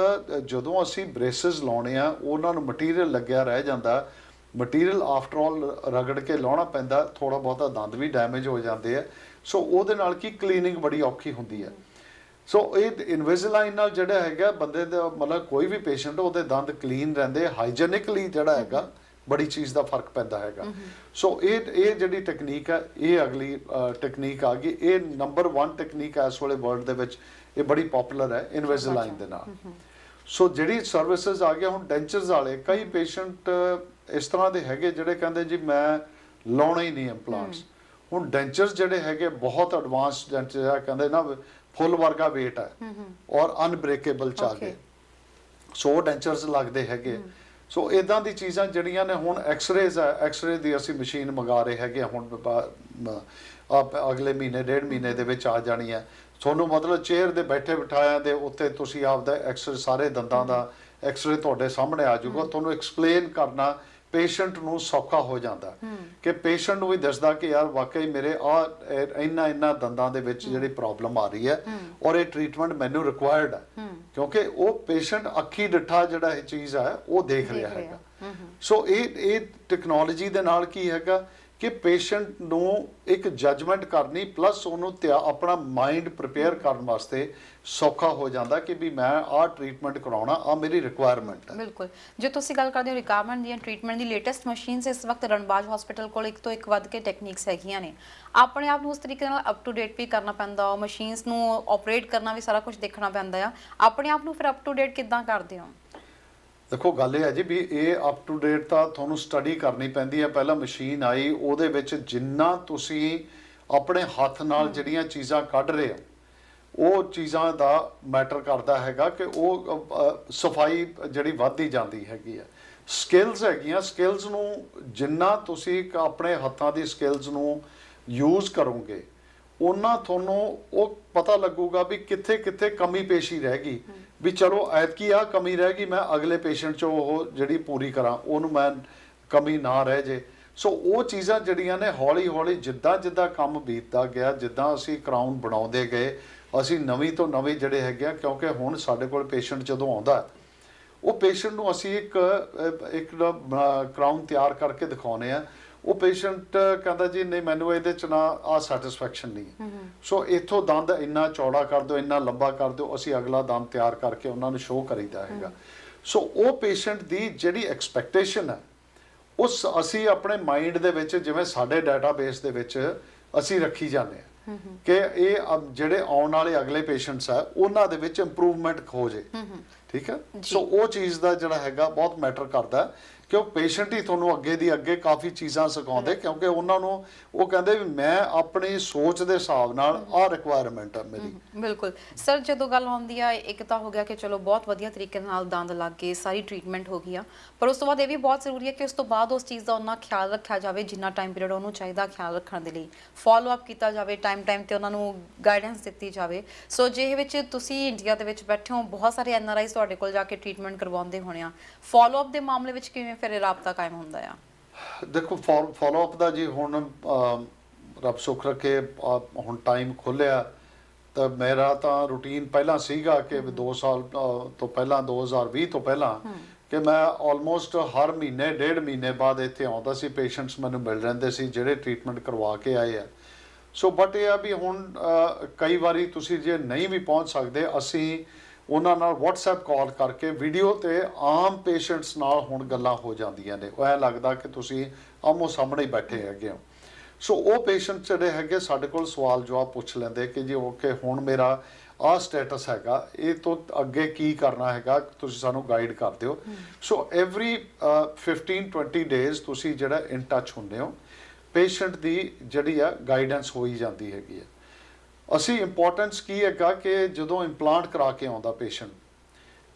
ਜਦੋਂ ਅਸੀਂ ਬ੍ਰੇਸਸ ਲਾਉਣੇ ਆ ਉਹਨਾਂ ਨੂੰ ਮਟੀਰੀਅਲ ਲੱਗਿਆ ਰਹਿ ਜਾਂਦਾ। ਮਟੀਰੀਅਲ ਆਫਟਰ ਆਲ ਰਗੜ ਕੇ ਲਾਉਣਾ ਪੈਂਦਾ ਥੋੜਾ ਬਹੁਤਾ ਦੰਦ ਵੀ ਡੈਮੇਜ ਹੋ ਜਾਂਦੇ ਆ। ਸੋ ਉਹਦੇ ਨਾਲ ਕੀ ਕਲੀਨਿੰਗ ਬੜੀ ਔਖੀ ਹੁੰਦੀ ਹੈ ਸੋ ਇਹ ਇਨਵਿਜ਼ਲਾਈਨ ਨਾਲ ਜਿਹੜਾ ਹੈਗਾ ਬੰਦੇ ਦਾ ਮਤਲਬ ਕੋਈ ਵੀ ਪੇਸ਼ੈਂਟ ਉਹਦੇ ਦੰਦ ਕਲੀਨ ਰਹਿੰਦੇ ਹਾਈਜੀਨਿਕਲੀ ਜਿਹੜਾ ਹੈਗਾ ਬੜੀ ਚੀਜ਼ ਦਾ ਫ਼ਰਕ ਪੈਂਦਾ ਹੈਗਾ। ਸੋ ਇਹ ਇਹ ਜਿਹੜੀ ਟੈਕਨੀਕ ਹੈ ਇਹ ਅਗਲੀ ਟੈਕਨੀਕ ਆ ਗਈ। ਇਹ ਨੰਬਰ 1 ਟੈਕਨੀਕ ਇਸ ਵੇਲੇ ਵਰਲਡ ਦੇ ਵਿੱਚ। ਇਹ ਬੜੀ ਪਪੂਲਰ ਹੈ ਇਨਵਿਜ਼ਲਾਈਨ ਦੇ ਨਾਲ। ਸੋ ਜਿਹੜੀ ਸਰਵਿਸਿਜ਼ ਆ ਗਿਆ ਹੁਣ ਡੈਂਚਰਸ ਵਾਲੇ ਕਈ ਪੇਸ਼ੈਂਟ ਇਸ ਤਰ੍ਹਾਂ ਦੇ ਹੈਗੇ ਜਿਹੜੇ ਕਹਿੰਦੇ ਜੀ ਮੈਂ ਲਾਉਣਾ ਹੀ ਨਹੀਂ ਇੰਪਲਾਂਟਸ ਹੁਣ ਡੈਂਚਰਸ ਜਿਹੜੇ ਹੈਗੇ ਬਹੁਤ ਐਡਵਾਂਸ ਡੈਂਚਰ ਆ ਕਹਿੰਦੇ ਨਾ ਫੁੱਲ ਵਰਗਾ weight ਹੈ ਔਰ ਅਨਬ੍ਰੇਕੇਬਲ ਚ ਆ
Okay.
ਗਏ ਸੋ ਡੈਂਚਰਸ ਲੱਗਦੇ ਹੈਗੇ। ਸੋ ਇਦਾਂ ਦੀ ਚੀਜ਼ਾਂ ਜਿਹੜੀਆਂ ਨੇ ਹੁਣ ਐਕਸ-ਰੇਜ਼ ਹੈ ਐਕਸ-ਰੇ ਦੀ ਅਸੀਂ ਮਸ਼ੀਨ ਮੰਗਾ ਰਹੇ ਹੈਗੇ ਹੁਣ ਆਪ ਅਗਲੇ ਮਹੀਨੇ ਡੇਢ ਮਹੀਨੇ ਦੇ ਵਿੱਚ ਆ ਜਾਣੀ ਹੈ। ਤੁਹਾਨੂੰ ਮਤਲਬ ਚੇਅਰ ਦੇ ਬੈਠੇ ਬਿਠਾਇਆ ਦੇ ਉੱਤੇ ਤੁਸੀਂ ਆਪਦਾ ਐਕਸ ਸਾਰੇ ਦੰਦਾਂ ਦਾ ਐਕਸ-ਰੇ ਤੁਹਾਡੇ ਸਾਹਮਣੇ ਆ ਜਾਊਗਾ। ਤੁਹਾਨੂੰ ਐਕਸਪਲੇਨ ਕਰਨਾ ਪੇਸ਼ੈਂਟ ਨੂੰ ਸੌਖਾ ਹੋ ਜਾਂਦਾ। ਕਿ ਪੇਸ਼ੈਂਟ ਨੂੰ ਵੀ ਦੱਸਦਾ ਕਿ ਯਾਰ ਵਾਕਈ ਮੇਰੇ ਆ ਇੰਨਾ ਇੰਨਾ ਦੰਦਾਂ ਦੇ ਵਿੱਚ ਜਿਹੜੀ ਪ੍ਰੋਬਲਮ ਆ ਰਹੀ ਹੈ ਔਰ ਇਹ ਟ੍ਰੀਟਮੈਂਟ ਮੈਨੂੰ ਰਿਕੁਆਇਰਡ ਹੈ। ਕਿਉਂਕਿ ਉਹ ਪੇਸ਼ੈਂਟ ਅੱਖੀ ਡਿੱਠਾ ਜਿਹੜਾ ਇਹ ਚੀਜ਼ ਹੈ ਉਹ ਦੇਖ ਰਿਹਾ। ਹੈਗਾ। ਸੋ ਇਹ ਇਹ ਟੈਕਨੋਲੋਜੀ ਦੇ ਨਾਲ ਕੀ ਹੈਗਾ ਕਿ ਪੇਸ਼ੈਂਟ ਨੂੰ ਇੱਕ ਜੱਜਮੈਂਟ ਕਰਨੀ, ਪਲੱਸ ਉਹਨੂੰ ਧਿਆ- ਆਪਣਾ ਮਾਈਂਡ ਪ੍ਰਿਪੇਅਰ ਕਰਨ ਵਾਸਤੇ ਸੌਖਾ ਹੋ ਜਾਂਦਾ ਕਿ ਵੀ ਮੈਂ ਆਹ ਟ੍ਰੀਟਮੈਂਟ ਕਰਾਉਣਾ ਆ ਮੇਰੀ ਰਿਕੁਆਇਰਮੈਂਟ ਹੈ।
ਬਿਲਕੁਲ। ਜੇ ਤੁਸੀਂ ਗੱਲ ਕਰਦੇ ਹੋ ਰਿਕਵਰਮੈਂਟ ਦੀਆਂ ਟ੍ਰੀਟਮੈਂਟ ਦੀ ਲੇਟੈਸਟ ਮਸ਼ੀਨਸ ਇਸ ਵਕਤ ਰਣਬਾਜ ਹਸਪੀਟਲ ਕੋਲ ਇੱਕ ਤੋਂ ਇੱਕ ਵੱਧ ਕੇ ਟੈਕਨੀਕਸ ਹੈਗੀਆਂ ਨੇ। ਆਪਣੇ ਆਪ ਨੂੰ ਉਸ ਤਰੀਕੇ ਨਾਲ ਅਪ ਟੂ ਡੇਟ ਵੀ ਕਰਨਾ ਪੈਂਦਾ, ਉਹ ਮਸ਼ੀਨਸ ਨੂੰ ਆਪਰੇਟ ਕਰਨਾ ਵੀ ਸਾਰਾ ਕੁਝ ਦੇਖਣਾ ਪੈਂਦਾ ਆ। ਆਪਣੇ ਆਪ ਨੂੰ ਫਿਰ ਅਪ ਟੂ ਡੇਟ ਕਿੱਦਾਂ ਕਰਦੇ ਹੋ?
ਦੇਖੋ ਗੱਲ ਇਹ ਹੈ ਜੀ ਵੀ ਇਹ ਅਪ ਟੂ ਡੇਟ ਤਾਂ ਤੁਹਾਨੂੰ ਸਟੱਡੀ ਕਰਨੀ ਪੈਂਦੀ ਹੈ। ਪਹਿਲਾਂ ਮਸ਼ੀਨ ਆਈ ਉਹਦੇ ਵਿੱਚ ਜਿੰਨਾ ਤੁਸੀਂ ਆਪਣੇ ਹੱਥ ਨਾਲ ਜਿਹੜੀਆਂ ਚੀਜ਼ਾਂ ਕੱਢ ਰਹੇ ਹੋ ਉਹ ਚੀਜ਼ਾਂ ਦਾ ਮੈਟਰ ਕਰਦਾ ਹੈਗਾ ਕਿ ਉਹ ਸਫ਼ਾਈ ਜਿਹੜੀ ਵੱਧਦੀ ਜਾਂਦੀ ਹੈਗੀ ਹੈ। ਸਕਿੱਲਸ ਹੈਗੀਆਂ ਸਕਿੱਲਸ ਨੂੰ ਜਿੰਨਾ ਤੁਸੀਂ ਆਪਣੇ ਹੱਥਾਂ ਦੀ ਸਕਿੱਲਸ ਨੂੰ ਯੂਜ਼ ਕਰੋਗੇ ਉਹਨਾਂ ਤੁਹਾਨੂੰ ਉਹ ਪਤਾ ਲੱਗੂਗਾ ਵੀ ਕਿੱਥੇ ਕਿੱਥੇ ਕਮੀ ਪੇਸ਼ੀ ਰਹਿ ਗਈ। ਵੀ ਚਲੋ ਐਤਕੀ ਆ ਕਮੀ ਰਹਿ ਗਈ, ਮੈਂ ਅਗਲੇ ਪੇਸ਼ੈਂਟ 'ਚੋਂ ਉਹ ਜਿਹੜੀ ਪੂਰੀ ਕਰਾਂ, ਉਹਨੂੰ ਮੈਂ ਕਮੀ ਨਾ ਰਹਿ ਜੇ। ਸੋ ਉਹ ਚੀਜ਼ਾਂ ਜਿਹੜੀਆਂ ਨੇ ਹੌਲੀ ਹੌਲੀ ਜਿੱਦਾਂ ਜਿੱਦਾਂ ਕੰਮ ਬੀਤਦਾ ਗਿਆ, ਜਿੱਦਾਂ ਅਸੀਂ ਕਰਾਊਨ ਬਣਾਉਂਦੇ ਗਏ, ਅਸੀਂ ਨਵੀਂ ਤੋਂ ਨਵੇਂ ਜਿਹੜੇ ਹੈਗੇ ਆ, ਕਿਉਂਕਿ ਹੁਣ ਸਾਡੇ ਕੋਲ ਪੇਸ਼ੈਂਟ ਜਦੋਂ ਆਉਂਦਾ ਉਹ ਪੇਸ਼ੈਂਟ ਨੂੰ ਅਸੀਂ ਇੱਕ ਇੱਕ ਕਰਾਊਨ ਤਿਆਰ ਕਰਕੇ ਦਿਖਾਉਨੇ ਆ ਉਹ ਪੇਸ਼ੈਂਟ ਕਹਿੰਦਾ ਜੀ ਨਹੀਂ ਮੈਨੂੰ ਇਹਦੇ ਚ ਨਾ ਆ ਸੈਟੀਸਫੈਕਸ਼ਨ ਨਹੀਂ ਹੈ। ਸੋ ਇਥੋਂ ਦੰਦ ਇੰਨਾ ਚੌੜਾ ਕਰ ਦਿਓ ਇੰਨਾ ਲੰਬਾ ਕਰ ਦਿਓ ਅਸੀਂ ਅਗਲਾ ਦੰਦ ਤਿਆਰ ਕਰਕੇ ਉਹਨਾਂ ਨੂੰ ਸ਼ੋਅ ਕਰੀਦਾ ਹੈਗਾ। ਸੋ ਉਹ ਪੇਸ਼ੈਂਟ ਦੀ ਜਿਹੜੀ ਐਕਸਪੈਕਟੇਸ਼ਨ ਹੈ ਉਸ ਅਸੀਂ ਆਪਣੇ ਮਾਈਂਡ ਦੇ ਵਿੱਚ ਜਿਵੇਂ ਸਾਡੇ ਡਾਟਾਬੇਸ ਦੇ ਵਿੱਚ ਅਸੀਂ ਰੱਖੀ ਜਾਂਦੇ ਹਾਂ ਕਿ ਇਹ ਜਿਹੜੇ ਆਉਣ ਵਾਲੇ ਅਗਲੇ ਪੇਸ਼ੈਂਟਸ ਆ ਉਹਨਾਂ ਦੇ ਵਿੱਚ ਇੰਪਰੂਵਮੈਂਟ ਹੋ ਜੇ। ਠੀਕ ਹੈ? ਸੋ ਉਹ ਚੀਜ਼ ਦਾ ਜਿਹੜਾ ਹੈਗਾ ਬਹੁਤ ਮੈਟਰ ਕਰਦਾ ਹੈ। ਕਿ ਉਹ ਪੇਸ਼ੈਂਟ ਹੀ ਤੁਹਾਨੂੰ ਅੱਗੇ ਦੀ ਅੱਗੇ ਕਾਫੀ ਚੀਜ਼ਾਂ ਸਿਖਾਉਂਦੇ ਕਿਉਂਕਿ ਉਹਨਾਂ ਨੂੰ ਉਹ ਕਹਿੰਦੇ ਵੀ ਮੈਂ ਆਪਣੀ ਸੋਚ ਦੇ ਹਿਸਾਬ ਨਾਲ ਆਹ ਰਿਕੁਆਇਰਮੈਂਟ ਹੈ ਮੇਰੀ।
ਬਿਲਕੁਲ। ਸਰ ਜਦੋਂ ਗੱਲ ਆਉਂਦੀ ਆ ਇੱਕ ਤਾਂ ਹੋ ਗਿਆ ਕਿ ਚਲੋ ਬਹੁਤ ਵਧੀਆ ਤਰੀਕੇ ਨਾਲ ਦੰਦ ਲੱਗ ਗਏ ਸਾਰੀ ਟ੍ਰੀਟਮੈਂਟ ਹੋ ਗਈ ਆ। ਪਰ ਉਸ ਤੋਂ ਬਾਅਦ ਇਹ ਵੀ ਬਹੁਤ ਜ਼ਰੂਰੀ ਹੈ ਕਿ ਉਸ ਤੋਂ ਬਾਅਦ ਉਸ ਚੀਜ਼ ਦਾ ਉਹਨਾਂ ਖਿਆਲ ਰੱਖਿਆ ਜਾਵੇ ਜਿੰਨਾ ਟਾਈਮ ਪੀਰੀਅਡ ਉਹਨੂੰ ਚਾਹੀਦਾ ਖਿਆਲ ਰੱਖਣ ਦੇ ਲਈ। ਫਾਲੋ ਅਪ ਕੀਤਾ ਜਾਵੇ ਟਾਈਮ ਟਾਈਮ ਤੇ ਉਹਨਾਂ ਨੂੰ ਗਾਈਡੈਂਸ ਦਿੱਤੀ ਜਾਵੇ। ਸੋ ਜੇ ਇਹ ਵਿੱਚ ਤੁਸੀਂ ਇੰਡੀਆ ਦੇ ਵਿੱਚ ਬੈਠੇ ਹੋ ਬਹੁਤ ਸਾਰੇ ਐਨ ਆਰ ਆਈਜ਼ ਤੁਹਾਡੇ ਕੋਲ ਜਾ ਕੇ ਟ੍ਰੀਟਮੈਂਟ ਕਰਵਾਉਂਦੇ ਹੋਣੇ ਆ। ਫਾਲੋ ਅਪ ਦੇ ਮਾਮਲੇ ਵਿੱਚ ਕਿਵੇਂ ਫਿਰ ਇਹ ਰਾਬਤਾ ਕਾਇਮ ਹੁੰਦਾ ਆ?
ਦੇਖੋ ਫਾਲੋ ਅਪ ਦਾ ਜੀ ਹੁਣ ਰੱਬ ਸੁੱਖ ਰੱਖੇ ਹੁਣ ਟਾਈਮ ਖੋਲਿਆ ਤਾਂ ਮੇਰਾ ਤਾਂ ਰੂਟੀਨ ਪਹਿਲਾਂ ਸੀਗਾ ਕਿ 2 ਸਾਲ ਤੋਂ ਪਹਿਲਾਂ 2020 ਤੋਂ ਪਹਿਲਾਂ ਕਿ ਮੈਂ ਆਲਮੋਸਟ ਹਰ ਮਹੀਨੇ ਡੇਢ ਮਹੀਨੇ ਬਾਅਦ ਇੱਥੇ ਆਉਂਦਾ ਸੀ ਪੇਸ਼ੈਂਟਸ ਮੈਨੂੰ ਮਿਲ ਰਹਿੰਦੇ ਸੀ ਜਿਹੜੇ ਟ੍ਰੀਟਮੈਂਟ ਕਰਵਾ ਕੇ ਆਏ ਆ। ਸੋ ਬਟ ਇਹ ਆ ਵੀ ਹੁਣ ਕਈ ਵਾਰੀ ਤੁਸੀਂ ਜੇ ਨਹੀਂ ਵੀ ਪਹੁੰਚ ਸਕਦੇ ਅਸੀਂ ਉਹਨਾਂ ਨਾਲ WhatsApp ਕਾਲ ਕਰਕੇ ਵੀਡੀਓ ਤੇ ਆਮ ਪੇਸ਼ੈਂਟਸ ਨਾਲ ਹੁਣ ਗੱਲਾਂ ਹੋ ਜਾਂਦੀਆਂ ਨੇ। ਉਹ ਐ ਲੱਗਦਾ ਕਿ ਤੁਸੀਂ ਆਮੋ ਸਾਹਮਣੇ ਹੀ ਬੈਠੇ ਹੈਗੇ ਹੋ। ਸੋ ਉਹ ਪੇਸ਼ੈਂਟ ਜਿਹੜੇ ਹੈਗੇ ਸਾਡੇ ਕੋਲ ਸਵਾਲ ਜਵਾਬ ਪੁੱਛ ਲੈਂਦੇ ਕਿ ਜੀ ਓਕੇ ਹੁਣ ਮੇਰਾ ਆਹ ਸਟੇਟਸ ਹੈਗਾ ਇਹ ਤੋਂ ਅੱਗੇ ਕੀ ਕਰਨਾ ਹੈਗਾ ਤੁਸੀਂ ਸਾਨੂੰ ਗਾਈਡ ਕਰ ਦਿਓ। ਸੋ ਐਵਰੀ 15 20 ਡੇਜ਼ ਤੁਸੀਂ ਜਿਹੜਾ ਇਨ ਟੱਚ ਹੁੰਦੇ ਹੋ ਪੇਸ਼ੈਂਟ ਦੀ ਜਿਹੜੀ ਆ ਗਾਈਡੈਂਸ ਹੋਈ ਜਾਂਦੀ ਹੈਗੀ ਆ। ਅਸੀਂ ਇੰਪੋਰਟੈਂਸ ਕੀ ਹੈਗਾ ਕਿ ਜਦੋਂ ਇੰਪਲਾਂਟ ਕਰਾ ਕੇ ਆਉਂਦਾ ਪੇਸ਼ੈਂਟ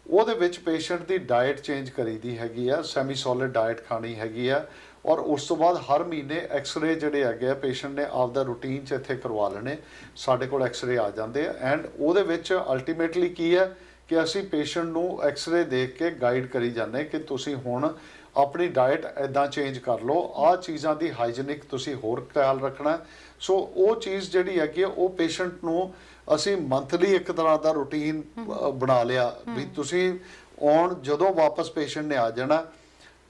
ਉਹਦੇ ਵਿੱਚ ਪੇਸ਼ੈਂਟ ਦੀ ਡਾਈਟ ਚੇਂਜ ਕਰੀਦੀ ਹੈਗੀ ਆ ਸੈਮੀ ਸੋਲਿਡ ਡਾਈਟ ਖਾਣੀ ਹੈਗੀ ਆ, ਔਰ ਉਸ ਤੋਂ ਬਾਅਦ ਹਰ ਮਹੀਨੇ ਐਕਸ-ਰੇ ਜਿਹੜੇ ਹੈਗੇ ਆ ਪੇਸ਼ੈਂਟ ਨੇ ਆਪਦਾ ਰੂਟੀਨ 'ਚ ਇੱਥੇ ਕਰਵਾ ਲੈਣੇ, ਸਾਡੇ ਕੋਲ ਐਕਸ-ਰੇ ਆ ਜਾਂਦੇ ਆ ਐਂਡ ਉਹਦੇ ਵਿੱਚ ਅਲਟੀਮੇਟਲੀ ਕੀ ਹੈ ਕਿ ਅਸੀਂ ਪੇਸ਼ੈਂਟ ਨੂੰ ਐਕਸ-ਰੇ ਦੇਖ ਕੇ ਗਾਈਡ ਕਰੀ ਜਾਂਦੇ ਕਿ ਤੁਸੀਂ ਹੁਣ ਆਪਣੀ ਡਾਈਟ ਐਦਾਂ ਚੇਂਜ ਕਰ ਲਓ। ਆਹ ਚੀਜ਼ਾਂ ਦੀ ਹਾਈਜੀਨਿਕ ਤੁਸੀਂ ਹੋਰ ਖਿਆਲ ਰੱਖਣਾ। ਸੋ ਉਹ ਚੀਜ਼ ਜਿਹੜੀ ਹੈਗੀ ਉਹ ਪੇਸ਼ੈਂਟ ਨੂੰ ਅਸੀਂ ਮੰਥਲੀ ਇੱਕ ਤਰ੍ਹਾਂ ਦਾ ਰੂਟੀਨ ਬਣਾ ਲਿਆ ਵੀ ਤੁਸੀਂ ਆਉਣ ਜਦੋਂ ਵਾਪਸ ਪੇਸ਼ੈਂਟ ਨੇ ਆ ਜਾਣਾ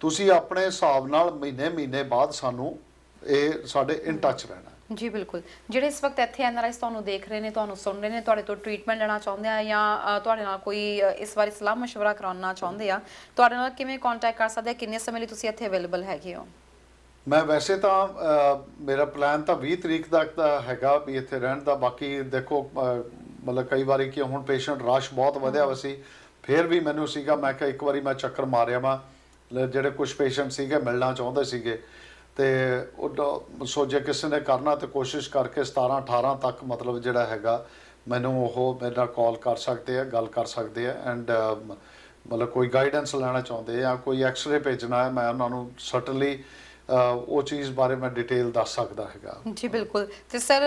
ਤੁਸੀਂ ਆਪਣੇ ਹਿਸਾਬ ਨਾਲ ਮਹੀਨੇ ਮਹੀਨੇ ਬਾਅਦ ਸਾਨੂੰ ਇਹ ਸਾਡੇ ਇਨ ਟੱਚ ਰਹਿਣਾ।
ਜੀ ਬਿਲਕੁਲ। ਜਿਹੜੇ ਇਸ ਵਕਤ ਇੱਥੇ ਐਨਆਰਆਈਸ ਤੁਹਾਨੂੰ ਦੇਖ ਰਹੇ ਨੇ ਤੁਹਾਨੂੰ ਸੁਣ ਰਹੇ ਨੇ ਤੁਹਾਡੇ ਤੋਂ ਟ੍ਰੀਟਮੈਂਟ ਲੈਣਾ ਚਾਹੁੰਦੇ ਆ ਜਾਂ ਤੁਹਾਡੇ ਨਾਲ ਕੋਈ ਇਸ ਬਾਰੇ ਸਲਾਹ مشਵਰਾ ਕਰਾਉਣਾ ਚਾਹੁੰਦੇ ਆ ਤੁਹਾਡੇ ਨਾਲ ਕਿਵੇਂ ਕੰਟੈਕਟ ਕਰ ਸਕਦੇ ਕਿੰਨੇ ਸਮੇਂ ਲਈ ਤੁਸੀਂ ਇੱਥੇ ਅਵੇਲੇਬਲ ਹੈਗੇ ਹੋ?
ਮੈਂ ਵੈਸੇ ਤਾਂ ਮੇਰਾ ਪਲਾਨ ਤਾਂ 20 ਤਰੀਕ ਤੱਕ ਦਾ ਹੈਗਾ ਵੀ ਇੱਥੇ ਰਹਿਣ ਦਾ ਬਾਕੀ ਦੇਖੋ ਮਤਲਬ ਕਈ ਵਾਰੀ ਕਿ ਹੁਣ ਪੇਸ਼ੈਂਟ ਰਸ਼ ਬਹੁਤ ਵਧਿਆ ਹੋਇਆ ਫਿਰ ਵੀ ਮੈਨੂੰ ਸੀਗਾ ਮੈਂ ਕਿਹਾ ਇੱਕ ਵਾਰੀ ਮੈਂ ਚੱਕਰ ਮਾਰਿਆ ਵਾ ਜਿਹੜੇ ਕੁਝ ਪੇਸ਼ੈਂਟ ਸੀਗੇ ਮਿਲਣਾ ਚਾਹੁੰਦੇ ਸੀਗੇ। ਤੇ ਉਹ ਡ- ਸੋ ਜੇ ਕਿਸੇ ਨੇ ਕਰਨਾ ਤੇ ਕੋਸ਼ਿਸ਼ ਕਰਕੇ 17 18 ਤੱਕ ਮਤਲਬ ਜਿਹੜਾ ਹੈਗਾ, ਮੈਨੂੰ ਉਹ ਮੇਰੇ ਨਾਲ ਕਾਲ ਕਰ ਸਕਦੇ ਆ, ਗੱਲ ਕਰ ਸਕਦੇ ਆ ਐਂਡ ਮਤਲਬ ਕੋਈ ਗਾਈਡੈਂਸ ਲੈਣਾ ਚਾਹੁੰਦੇ ਆ ਕੋਈ ਐਕਸ-ਰੇ ਭੇਜਣਾ ਹੈ, ਮੈਂ ਉਹਨਾਂ ਨੂੰ ਸਰਟਨਲੀ ਉਹ ਚੀਜ਼ ਬਾਰੇ ਮੈਂ ਡਿਟੇਲ ਦੱਸ ਸਕਦਾ ਹੈਗਾ।
ਜੀ ਬਿਲਕੁਲ। ਤੇ ਸਰ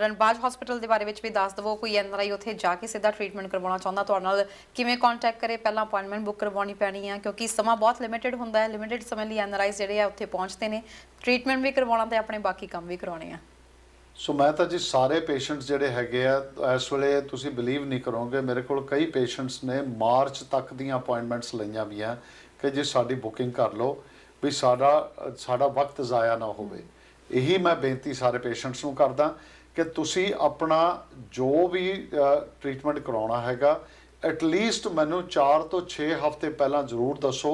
ਰਣਬਾਜ ਹਸਪੀਟਲ ਦੇ ਬਾਰੇ ਵਿੱਚ ਵੀ ਦੱਸ ਦਵੋ ਕੋਈ ਐਨਆਰਆਈ ਉੱਥੇ ਜਾ ਕੇ ਸਿੱਧਾ ਟ੍ਰੀਟਮੈਂਟ ਕਰਵਾਉਣਾ ਚਾਹੁੰਦਾ ਤੁਹਾਡੇ ਨਾਲ? ਕਿਵੇਂ ਕੰਟੈਕਟ ਕਰੇ? ਪਹਿਲਾਂ ਅਪਾਇੰਟਮੈਂਟ ਬੁੱਕ ਕਰਵਾਉਣੀ ਪੈਣੀ ਹੈ ਕਿਉਂਕਿ ਸਮਾਂ ਬਹੁਤ ਲਿਮਿਟਿਡ ਹੁੰਦਾ ਹੈ। ਲਿਮਿਟਿਡ ਸਮੇਂ ਲਈ ਐਨਆਰਆਈਸ ਜਿਹੜੇ ਆ ਉੱਥੇ ਪਹੁੰਚਦੇ ਨੇ। ਟ੍ਰੀਟਮੈਂਟ ਵੀ ਕਰਵਾਉਣਾ ਤੇ ਆਪਣੇ ਬਾਕੀ ਕੰਮ ਵੀ ਕਰਾਉਣੇ ਆ।
ਸੋ ਮੈਂ ਤਾਂ ਜੀ ਸਾਰੇ ਪੇਸ਼ੈਂਟਸ ਜਿਹੜੇ ਹੈਗੇ ਆ ਇਸ ਵੇਲੇ ਤੁਸੀਂ ਬਲੀਵ ਨਹੀਂ ਕਰੋਗੇ ਮੇਰੇ ਕੋਲ ਕਈ ਪੇਸ਼ੈਂਟਸ ਨੇ ਮਾਰਚ ਤੱਕ ਦੀਆਂ ਅਪਾਇੰਟਮੈਂਟਸ ਲਈਆਂ ਵੀ ਆ ਕਿ ਜੀ ਸਾਡੀ ਬੁਕਿੰਗ ਕਰ ਲਓ। ਵੀ ਸਾਡਾ ਸਾਡਾ ਵਕਤ ਜ਼ਾਇਆ ਨਾ ਹੋਵੇ। ਇਹੀ ਮੈਂ ਬੇਨਤੀ ਸਾਰੇ ਪੇਸ਼ੈਂਟਸ ਨੂੰ ਕਰਦਾ ਕਿ ਤੁਸੀਂ ਆਪਣਾ ਜੋ ਵੀ ਟ੍ਰੀਟਮੈਂਟ ਕਰਾਉਣਾ ਹੈਗਾ ਐਟ ਲੀਸਟ ਮੈਨੂੰ 4 ਤੋਂ 6 ਹਫ਼ਤੇ ਪਹਿਲਾਂ ਜ਼ਰੂਰ ਦੱਸੋ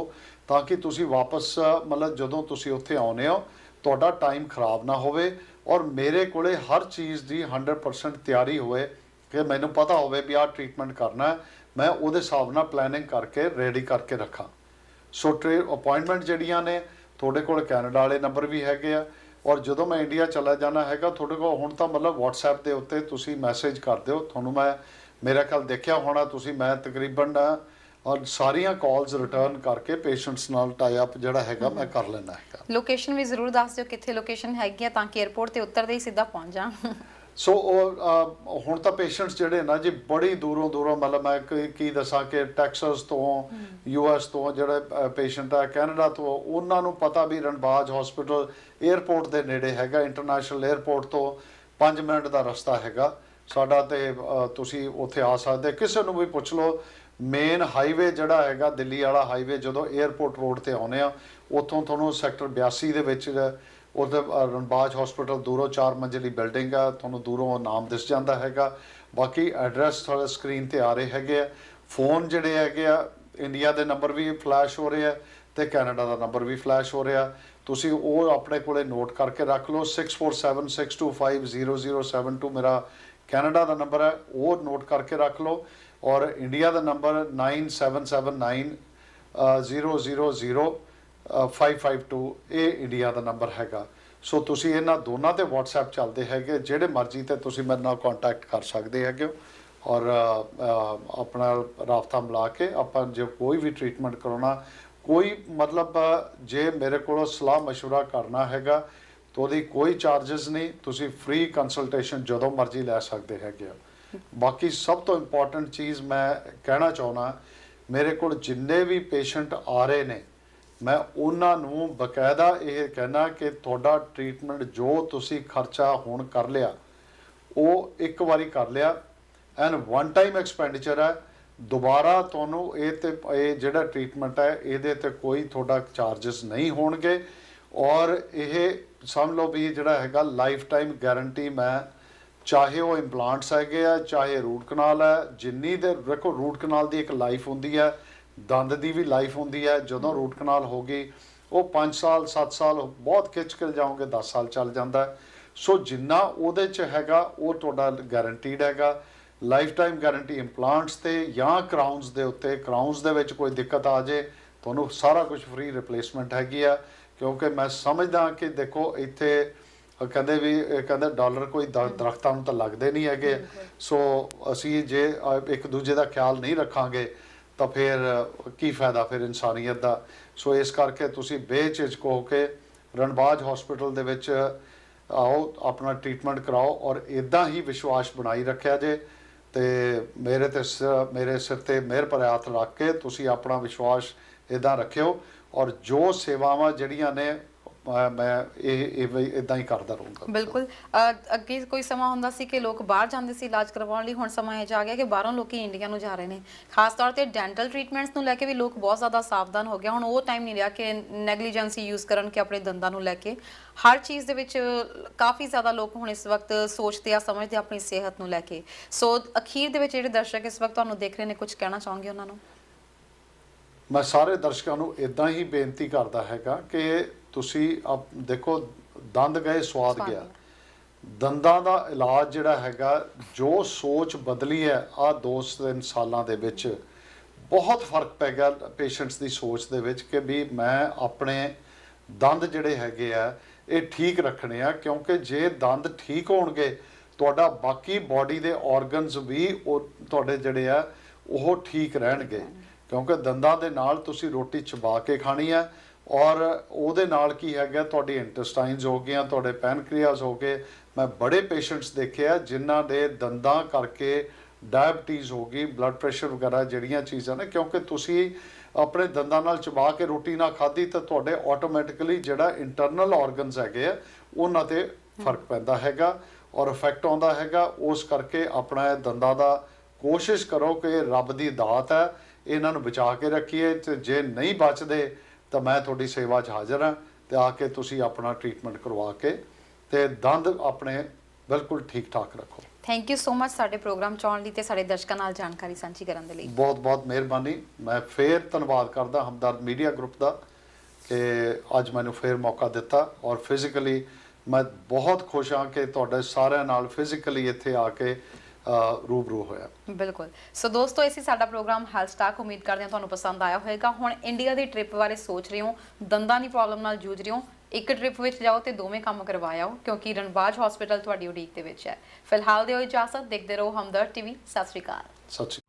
ਤਾਂ ਕਿ ਤੁਸੀਂ ਵਾਪਸ, ਮਤਲਬ ਜਦੋਂ ਤੁਸੀਂ ਉੱਥੇ ਆਉਨੇ ਹੋ, ਤੁਹਾਡਾ ਟਾਈਮ ਖਰਾਬ ਨਾ ਹੋਵੇ ਔਰ ਮੇਰੇ ਕੋਲੇ ਹਰ ਚੀਜ਼ ਦੀ 100% ਤਿਆਰੀ ਹੋਵੇ ਕਿ ਮੈਨੂੰ ਪਤਾ ਹੋਵੇ ਵੀ ਆਹ ਟ੍ਰੀਟਮੈਂਟ ਕਰਨਾ ਹੈ, ਮੈਂ ਉਹਦੇ ਹਿਸਾਬ ਨਾਲ ਪਲੈਨਿੰਗ ਕਰਕੇ ਰੈਡੀ ਕਰਕੇ ਰੱਖਾਂ। ਸੋ ਟ੍ਰੇ ਅਪਾਇੰਟਮੈਂਟ ਜਿਹੜੀਆਂ ਨੇ, ਤੁਹਾਡੇ ਕੋਲ ਕੈਨੇਡਾ ਵਾਲੇ ਨੰਬਰ ਵੀ ਹੈਗੇ ਆ। ਔਰ ਜਦੋਂ ਮੈਂ ਇੰਡੀਆ ਚਲਾ ਜਾਣਾ ਹੈਗਾ, ਤੁਹਾਡੇ ਕੋਲ ਹੁਣ ਤਾਂ ਮਤਲਬ WhatsApp ਦੇ ਉੱਤੇ ਤੁਸੀਂ ਮੈਸੇਜ ਕਰ ਦਿਓ। ਤੁਹਾਨੂੰ ਮੈਂ, ਮੇਰਾ ਖਿਆਲ ਦੇਖਿਆ ਹੋਣਾ, ਤੁਸੀਂ ਮੈਂ ਤਕਰੀਬਨ ਔਰ ਸਾਰੀਆਂ ਕਾਲਸ ਰਿਟਰਨ ਕਰਕੇ ਪੇਸ਼ੈਂਟਸ ਨਾਲ ਟਾਈ ਅਪ ਜਿਹੜਾ ਹੈਗਾ, ਮੈਂ ਕਰ ਲੈਣਾ ਹੈਗਾ।
ਲੋਕੇਸ਼ਨ ਵੀ ਜ਼ਰੂਰ ਦੱਸ ਦਿਓ ਕਿੱਥੇ ਲੋਕੇਸ਼ਨ ਹੈਗੀ ਆ ਤਾਂ ਕਿ 에ਅਰਪੋਰਟ ਤੇ ਉਤਰਦੇ ਹੀ ਸਿੱਧਾ ਪਹੁੰਚ ਜਾ
ਸੋ ਉਹ ਹੁਣ ਤਾਂ ਪੇਸ਼ੈਂਟਸ ਜਿਹੜੇ ਨਾ ਜੀ ਬੜੀ ਦੂਰੋਂ ਦੂਰੋਂ ਮਤਲਬ ਮੈਂ ਕੀ ਦੱਸਾਂ ਕਿ ਟੈਕਸਸ ਤੋਂ ਯੂ ਯੂਐਸ ਤੋਂ ਜਿਹੜੇ ਪੇਸ਼ੈਂਟ ਆ ਕੈਨੇਡਾ ਤੋਂ ਉਹਨਾਂ ਨੂੰ ਪਤਾ ਵੀ ਰਣਬਾਜ ਹਸਪੀਟਲ 에ਅਰਪੋਰਟ ਦੇ ਨੇੜੇ ਹੈਗਾ ਇੰਟਰਨੈਸ਼ਨਲ 에ਅਰਪੋਰਟ ਤੋਂ 5 ਮਿੰਟ ਦਾ ਰਸਤਾ ਹੈਗਾ। ਸਾਡਾ ਤੇ ਤੁਸੀਂ ਉੱਥੇ ਆ ਸਕਦੇ ਕਿਸੇ ਨੂੰ ਵੀ ਪੁੱਛ ਲਓ ਮੇਨ ਹਾਈਵੇ ਜਿਹੜਾ ਹੈਗਾ ਦਿੱਲੀ ਵਾਲਾ ਹਾਈਵੇ ਜਦੋਂ 에ਅਰਪੋਰਟ ਰੋਡ ਤੇ ਆਉਨੇ ਆ ਉੱਥੋਂ ਤੁਹਾਨੂੰ ਸੈਕਟਰ 82 ਦੇ ਵਿੱਚ ਉਹਦੇ ਰਣਬਾਜ ਹਸਪੀਟਲ ਦੂਰੋਂ ਚਾਰ ਮੰਜ਼ਿਲੀ ਬਿਲਡਿੰਗ ਆ, ਤੁਹਾਨੂੰ ਦੂਰੋਂ ਨਾਮ ਦਿਸ ਜਾਂਦਾ ਹੈਗਾ। ਬਾਕੀ ਐਡਰੈਸ ਤੁਹਾਡੇ ਸਕਰੀਨ ਤੇ ਆ ਰਹੇ ਹੈਗੇ ਆ। ਫੋਨ ਜਿਹੜੇ ਹੈਗੇ ਆ ਇੰਡੀਆ ਦੇ ਨੰਬਰ ਵੀ ਫਲੈਸ਼ ਹੋ ਰਹੇ ਆ ਤੇ ਕੈਨੇਡਾ ਦਾ ਨੰਬਰ ਵੀ ਫਲੈਸ਼ ਹੋ ਰਿਹਾ। ਤੁਸੀਂ ਉਹ ਆਪਣੇ ਕੋਲੇ ਨੋਟ ਕਰਕੇ ਰੱਖ ਲਓ। 6476250072 ਮੇਰਾ ਕੈਨੇਡਾ ਦਾ ਨੰਬਰ ਹੈ, ਉਹ ਨੋਟ ਕਰਕੇ ਰੱਖ ਲਓ। ਔਰ ਇੰਡੀਆ ਦਾ ਨੰਬਰ 9779 000 552 ਇਹ ਇੰਡੀਆ ਦਾ ਨੰਬਰ ਹੈਗਾ। ਸੋ ਤੁਸੀਂ ਇਹਨਾਂ ਦੋਨਾਂ ਤੇ WhatsApp ਚੱਲਦੇ ਹੈਗੇ, ਜਿਹੜੇ ਮਰਜ਼ੀ ਤੇ ਤੁਸੀਂ ਮੇਰੇ ਨਾਲ ਕੰਟੈਕਟ ਕਰ ਸਕਦੇ ਹੈਗੇ ਔਰ ਆਪਣਾ ਰਾਫਤਾ ਮਿਲਾ ਕੇ ਆਪਾਂ ਜੇ ਕੋਈ ਵੀ ਟ੍ਰੀਟਮੈਂਟ ਕਰਾਉਣਾ, ਕੋਈ ਮਤਲਬ, ਜੇ ਮੇਰੇ ਕੋਲੋਂ ਸਲਾਹ مشورہ ਕਰਨਾ ਹੈਗਾ, ਤਾਂ ਉਹਦੀ ਕੋਈ ਚਾਰजेस ਨਹੀਂ, ਤੁਸੀਂ ਫ੍ਰੀ ਕੰਸਲਟੇਸ਼ਨ ਜਦੋਂ ਮਰਜ਼ੀ ਲੈ ਸਕਦੇ ਹੈਗੇ ਬਾਕੀ ਸਭ ਤੋਂ ਇੰਪੋਰਟੈਂਟ ਚੀਜ਼ ਮੈਂ ਕਹਿਣਾ ਚਾਹੁੰਦਾ, ਮੇਰੇ ਕੋਲ ਜਿੰਨੇ ਵੀ ਪੇਸ਼ੈਂਟ ਆ ਰਹੇ ਨੇ ਮੈਂ ਉਹਨਾਂ ਨੂੰ ਬਕਾਇਦਾ ਇਹ ਕਹਿਣਾ ਕਿ ਤੁਹਾਡਾ ਟ੍ਰੀਟਮੈਂਟ ਜੋ ਤੁਸੀਂ ਖਰਚਾ ਹੁਣ ਕਰ ਲਿਆ, ਉਹ ਇੱਕ ਵਾਰੀ ਕਰ ਲਿਆ ਐਂਡ ਵਨ ਟਾਈਮ ਐਕਸਪੈਂਡੀਚਰ ਹੈ। ਦੁਬਾਰਾ ਤੁਹਾਨੂੰ ਇਹ ਤੇ, ਇਹ ਜਿਹੜਾ ਟ੍ਰੀਟਮੈਂਟ ਹੈ, ਇਹਦੇ ਤੇ ਕੋਈ ਤੁਹਾਡਾ ਚਾਰजेस ਨਹੀਂ ਹੋਣਗੇ। ਔਰ ਇਹ ਸਮਝ ਲਓ ਵੀ ਜਿਹੜਾ ਹੈਗਾ ਲਾਈਫ ਟਾਈਮ ਗਾਰੰਟੀ ਮੈਂ, ਚਾਹੇ ਉਹ ਇੰਪਲਾਂਟਸ ਹੈਗੇ ਆ, ਚਾਹੇ ਰੂਟ ਕਨਾਲ ਹੈ, ਜਿੰਨੀ ਦੇ, ਦੇਖੋ ਰੂਟ ਕਨਾਲ ਦੀ ਇੱਕ ਲਾਈਫ ਹੁੰਦੀ ਹੈ। ਦੰਦ ਦੀ ਵੀ ਲਾਈਫ ਹੁੰਦੀ ਹੈ ਜਦੋਂ ਰੂਟ ਕਨਾਲ ਹੋ ਗਈ ਉਹ 5 ਸਾਲ 7 ਸਾਲ ਬਹੁਤ ਖਿੱਚ ਕੇ ਜਾਓਗੇ 10 ਸਾਲ ਚੱਲ ਜਾਂਦਾ। ਸੋ ਜਿੰਨਾ ਉਹਦੇ ਚ ਹੈਗਾ ਉਹ ਤੁਹਾਡਾ ਗਾਰੰਟੀਡ ਹੈਗਾ। ਲਾਈਫ ਟਾਈਮ ਗਾਰੰਟੀ ਇੰਪਲਾਂਟਸ ਤੇ ਜਾਂ ਕਰਾਊਨਸ ਦੇ ਉੱਤੇ ਕਰਾਊਨਸ ਦੇ ਵਿੱਚ ਕੋਈ ਦਿੱਕਤ ਆ ਜੇ ਤੁਹਾਨੂੰ ਸਾਰਾ ਕੁਝ ਫ੍ਰੀ ਰਿਪਲੇਸਮੈਂਟ ਹੈਗੀ ਆ। ਕਿਉਂਕਿ ਮੈਂ ਸਮਝਦਾ ਕਿ ਦੇਖੋ ਇੱਥੇ ਕਹਿੰਦੇ ਵੀ ਕਹਿੰਦੇ ਡਾਲਰ ਕੋਈ ਦਰਖਤਾਂ ਨੂੰ ਤਾਂ ਲੱਗਦੇ ਨਹੀਂ ਹੈਗੇ। ਸੋ ਅਸੀਂ ਜੇ ਇੱਕ ਦੂਜੇ ਦਾ ਖਿਆਲ ਨਹੀਂ ਰੱਖਾਂਗੇ ਤਾਂ ਫਿਰ ਕੀ ਫਾਇਦਾ ਫਿਰ ਇਨਸਾਨੀਅਤ ਦਾ? ਸੋ ਇਸ ਕਰਕੇ ਤੁਸੀਂ ਬੇਝਿਜਕ ਹੋ ਕੇ ਰਣਬਾਜ ਹਸਪੀਟਲ ਦੇ ਵਿੱਚ ਆਓ, ਆਪਣਾ ਟ੍ਰੀਟਮੈਂਟ ਕਰਾਓ ਔਰ ਇਦਾਂ ਹੀ ਵਿਸ਼ਵਾਸ ਬਣਾਈ ਰੱਖਿਆ ਜੇ ਤੇ ਮੇਰੇ ਤੇ ਸ- ਮੇਰੇ ਸਿਰ ਤੇ ਮਿਹਰ ਭਰਿਆ ਹੱਥ ਰੱਖ ਕੇ ਤੁਸੀਂ ਆਪਣਾ ਵਿਸ਼ਵਾਸ ਇਦਾਂ ਰੱਖਿਓ ਔਰ ਜੋ ਸੇਵਾਵਾਂ ਜਿਹੜੀਆਂ ਨੇ ਮੈਂ ਇਹ ਇਦਾਂ ਹੀ ਕਰਦਾ ਰਹੂੰਗਾ।
ਬਿਲਕੁਲ। ਅੱਗੇ ਕੋਈ ਸਮਾਂ ਹੁੰਦਾ ਸੀ ਕਿ ਲੋਕ ਬਾਹਰ ਜਾਂਦੇ ਸੀ ਇਲਾਜ ਕਰਵਾਉਣ ਲਈ ਹੁਣ ਸਮਾਂ ਇਹ ਆ ਗਿਆ ਕਿ ਬਾਹਰੋਂ ਲੋਕੀ ਇੰਡੀਆ ਨੂੰ ਜਾ ਰਹੇ ਨੇ। ਖਾਸ ਤੌਰ ਤੇ ਡੈਂਟਲ ਟ੍ਰੀਟਮੈਂਟਸ ਨੂੰ ਲੈ ਕੇ ਵੀ ਲੋਕ ਬਹੁਤ ਜ਼ਿਆਦਾ ਸਾਵਧਾਨ ਹੋ ਗਏ ਹੁਣ ਉਹ ਟਾਈਮ ਨਹੀਂ ਰਿਹਾ ਕਿ ਨੈਗਲੀਜੈਂਸੀ ਯੂਜ਼ ਕਰਨ ਕਿ ਆਪਣੇ ਦੰਦਾਂ ਨੂੰ ਲੈ ਕੇ। ਹਰ ਚੀਜ਼ ਦੇ ਵਿੱਚ ਕਾਫੀ ਜ਼ਿਆਦਾ ਲੋਕ ਹੁਣ ਇਸ ਵਕਤ ਸੋਚਦੇ ਆ ਸਮਝਦੇ ਆ ਆਪਣੀ ਸਿਹਤ ਨੂੰ ਲੈ ਕੇ। ਸੋ ਅਖੀਰ ਦੇ ਵਿੱਚ ਜਿਹੜੇ ਦਰਸ਼ਕ ਇਸ ਵਕਤ ਤੁਹਾਨੂੰ ਦੇਖ ਰਹੇ ਨੇ ਕੁਝ ਕਹਿਣਾ ਚਾਹੋਗੇ ਉਹਨਾਂ ਨੂੰ?
ਮੈਂ ਸਾਰੇ ਦਰਸ਼ਕਾਂ ਨੂੰ ਇਦਾਂ ਹੀ ਬੇਨਤੀ ਕਰਦਾ ਹੈਗਾ ਕਿ ਤੁਸੀਂ ਆਪ ਦੇਖੋ ਦੰਦ ਗਏ ਸਵਾਦ ਗਿਆ। ਦੰਦਾਂ ਦਾ ਇਲਾਜ ਜਿਹੜਾ ਹੈਗਾ ਜੋ ਸੋਚ ਬਦਲੀ ਹੈ ਆ ਦੋ ਤਿੰਨ ਸਾਲਾਂ ਦੇ ਵਿੱਚ ਬਹੁਤ ਫ਼ਰਕ ਪੈ ਗਿਆ ਪੇਸ਼ੈਂਟਸ ਦੀ ਸੋਚ ਦੇ ਵਿੱਚ ਕਿ ਵੀ ਮੈਂ ਆਪਣੇ ਦੰਦ ਜਿਹੜੇ ਹੈਗੇ ਆ ਇਹ ਠੀਕ ਰੱਖਣੇ ਆ ਕਿਉਂਕਿ ਜੇ ਦੰਦ ਠੀਕ ਹੋਣਗੇ ਤੁਹਾਡਾ ਬਾਕੀ ਬਾਡੀ ਦੇ ਆਰਗਨਸ ਵੀ ਉਹ ਤੁਹਾਡੇ ਜਿਹੜੇ ਆ ਉਹ ਠੀਕ ਰਹਿਣਗੇ। ਕਿਉਂਕਿ ਦੰਦਾਂ ਦੇ ਨਾਲ ਤੁਸੀਂ ਰੋਟੀ ਚਬਾ ਕੇ ਖਾਣੀ ਹੈ ਔਰ ਉਹਦੇ ਨਾਲ ਕੀ ਹੈਗਾ, ਤੁਹਾਡੀ ਇੰਟੈਸਟਾਈਨਸ ਹੋ ਗਈਆਂ, ਤੁਹਾਡੇ ਪੈਨਕ੍ਰੀਆਸ ਹੋ ਗਏ। ਮੈਂ ਬੜੇ ਪੇਸ਼ੈਂਟਸ ਦੇਖੇ ਆ ਜਿਨ੍ਹਾਂ ਦੇ ਦੰਦਾਂ ਕਰਕੇ ਡਾਇਬਟੀਜ਼ ਹੋ ਗਈ, ਬਲੱਡ ਪ੍ਰੈਸ਼ਰ ਵਗੈਰਾ ਜਿਹੜੀਆਂ ਚੀਜ਼ਾਂ ਨੇ, ਕਿਉਂਕਿ ਤੁਸੀਂ ਆਪਣੇ ਦੰਦਾਂ ਨਾਲ ਚਬਾ ਕੇ ਰੋਟੀ ਨਾ ਖਾਧੀ ਤਾਂ ਤੁਹਾਡੇ ਆਟੋਮੈਟਿਕਲੀ ਜਿਹੜਾ ਇੰਟਰਨਲ ਆਰਗਨਸ ਹੈਗੇ ਆ, ਉਹਨਾਂ ਤੇ ਫ਼ਰਕ ਪੈਂਦਾ ਹੈਗਾ ਔਰ ਇਫੈਕਟ ਆਉਂਦਾ ਹੈਗਾ। ਉਸ ਕਰਕੇ ਆਪਣਾ ਇਹ ਦੰਦਾਂ ਦਾ ਕੋਸ਼ਿਸ਼ ਕਰੋ ਕਿ ਰੱਬ ਦੀ ਦਾਤ ਹੈ, ਇਹਨਾਂ ਨੂੰ ਬਚਾ ਕੇ ਰੱਖੀਏ ਤੇ ਜੇ ਨਹੀਂ ਬਚਦੇ ਤਾਂ ਮੈਂ ਤੁਹਾਡੀ ਸੇਵਾ 'ਚ ਹਾਜ਼ਰ ਹਾਂ ਤੇ ਆ ਕੇ ਤੁਸੀਂ ਆਪਣਾ ਟ੍ਰੀਟਮੈਂਟ ਕਰਵਾ ਕੇ ਤੇ ਦੰਦ ਆਪਣੇ ਬਿਲਕੁਲ ਠੀਕ ਠਾਕ ਰੱਖੋ।
ਥੈਂਕ ਯੂ ਸੋ ਮਚ ਸਾਡੇ ਪ੍ਰੋਗਰਾਮ ਚ ਆਉਣ ਲਈ ਤੇ ਸਾਡੇ ਦਰਸ਼ਕਾਂ ਨਾਲ ਜਾਣਕਾਰੀ ਸਾਂਝੀ ਕਰਨ ਦੇ ਲਈ।
ਬਹੁਤ ਬਹੁਤ ਮਿਹਰਬਾਨੀ। ਮੈਂ ਫੇਰ ਧੰਨਵਾਦ ਕਰਦਾ ਹਮਦਰਦ ਮੀਡੀਆ ਗਰੁੱਪ ਦਾ ਕਿ ਅੱਜ ਮੈਨੂੰ ਫੇਰ ਮੌਕਾ ਦਿੱਤਾ ਔਰ ਫਿਜ਼ੀਕਲੀ ਮੈਂ ਬਹੁਤ ਖੁਸ਼ ਹਾਂ ਕਿ ਤੁਹਾਡੇ ਸਾਰਿਆਂ ਨਾਲ ਫਿਜ਼ੀਕਲੀ ਇੱਥੇ ਆ ਕੇ ਰੂਬਰੂ ਹੋਇਆ।
ਬਿਲਕੁਲ। ਸੋ ਦੋਸਤੋ ਇਹ ਸੀ ਸਾਡਾ ਪ੍ਰੋਗਰਾਮ ਹੈਲਥ ਸਟਾਕ ਉਮੀਦ ਕਰਦੇ ਹਾਂ ਤੁਹਾਨੂੰ ਪਸੰਦ ਆਇਆ ਹੋਵੇਗਾ। ਹੁਣ ਇੰਡੀਆ ਦੀ ਟ੍ਰਿਪ ਬਾਰੇ ਸੋਚ ਰਹੇ ਹੋ। ਦੰਦਾਂ ਦੀ ਪ੍ਰੋਬਲਮ ਨਾਲ ਜੂਝ ਰਹੇ ਹੋ। ਇੱਕ ਟ੍ਰਿਪ ਵਿੱਚ ਜਾਓ ਤੇ ਦੋਵੇਂ ਕੰਮ ਕਰਵਾਇਓ ਕਿਉਂਕਿ ਰਣਬਾਜ ਹਸਪੀਟਲ ਤੁਹਾਡੀ ਉਡੀਕ ਦੇ ਵਿੱਚ ਹੈ। ਫਿਲਹਾਲ ਦਿਓ ਇਜਾਜ਼ਤ ਦੇਖਦੇ ਰਹੋ ਹਮਦਰਦ ਟੀਵੀ ਸਤਿ ਸ਼੍ਰੀ ਅਕਾਲ।
ਸਤਿ ਸ਼੍ਰੀ ਅਕਾਲ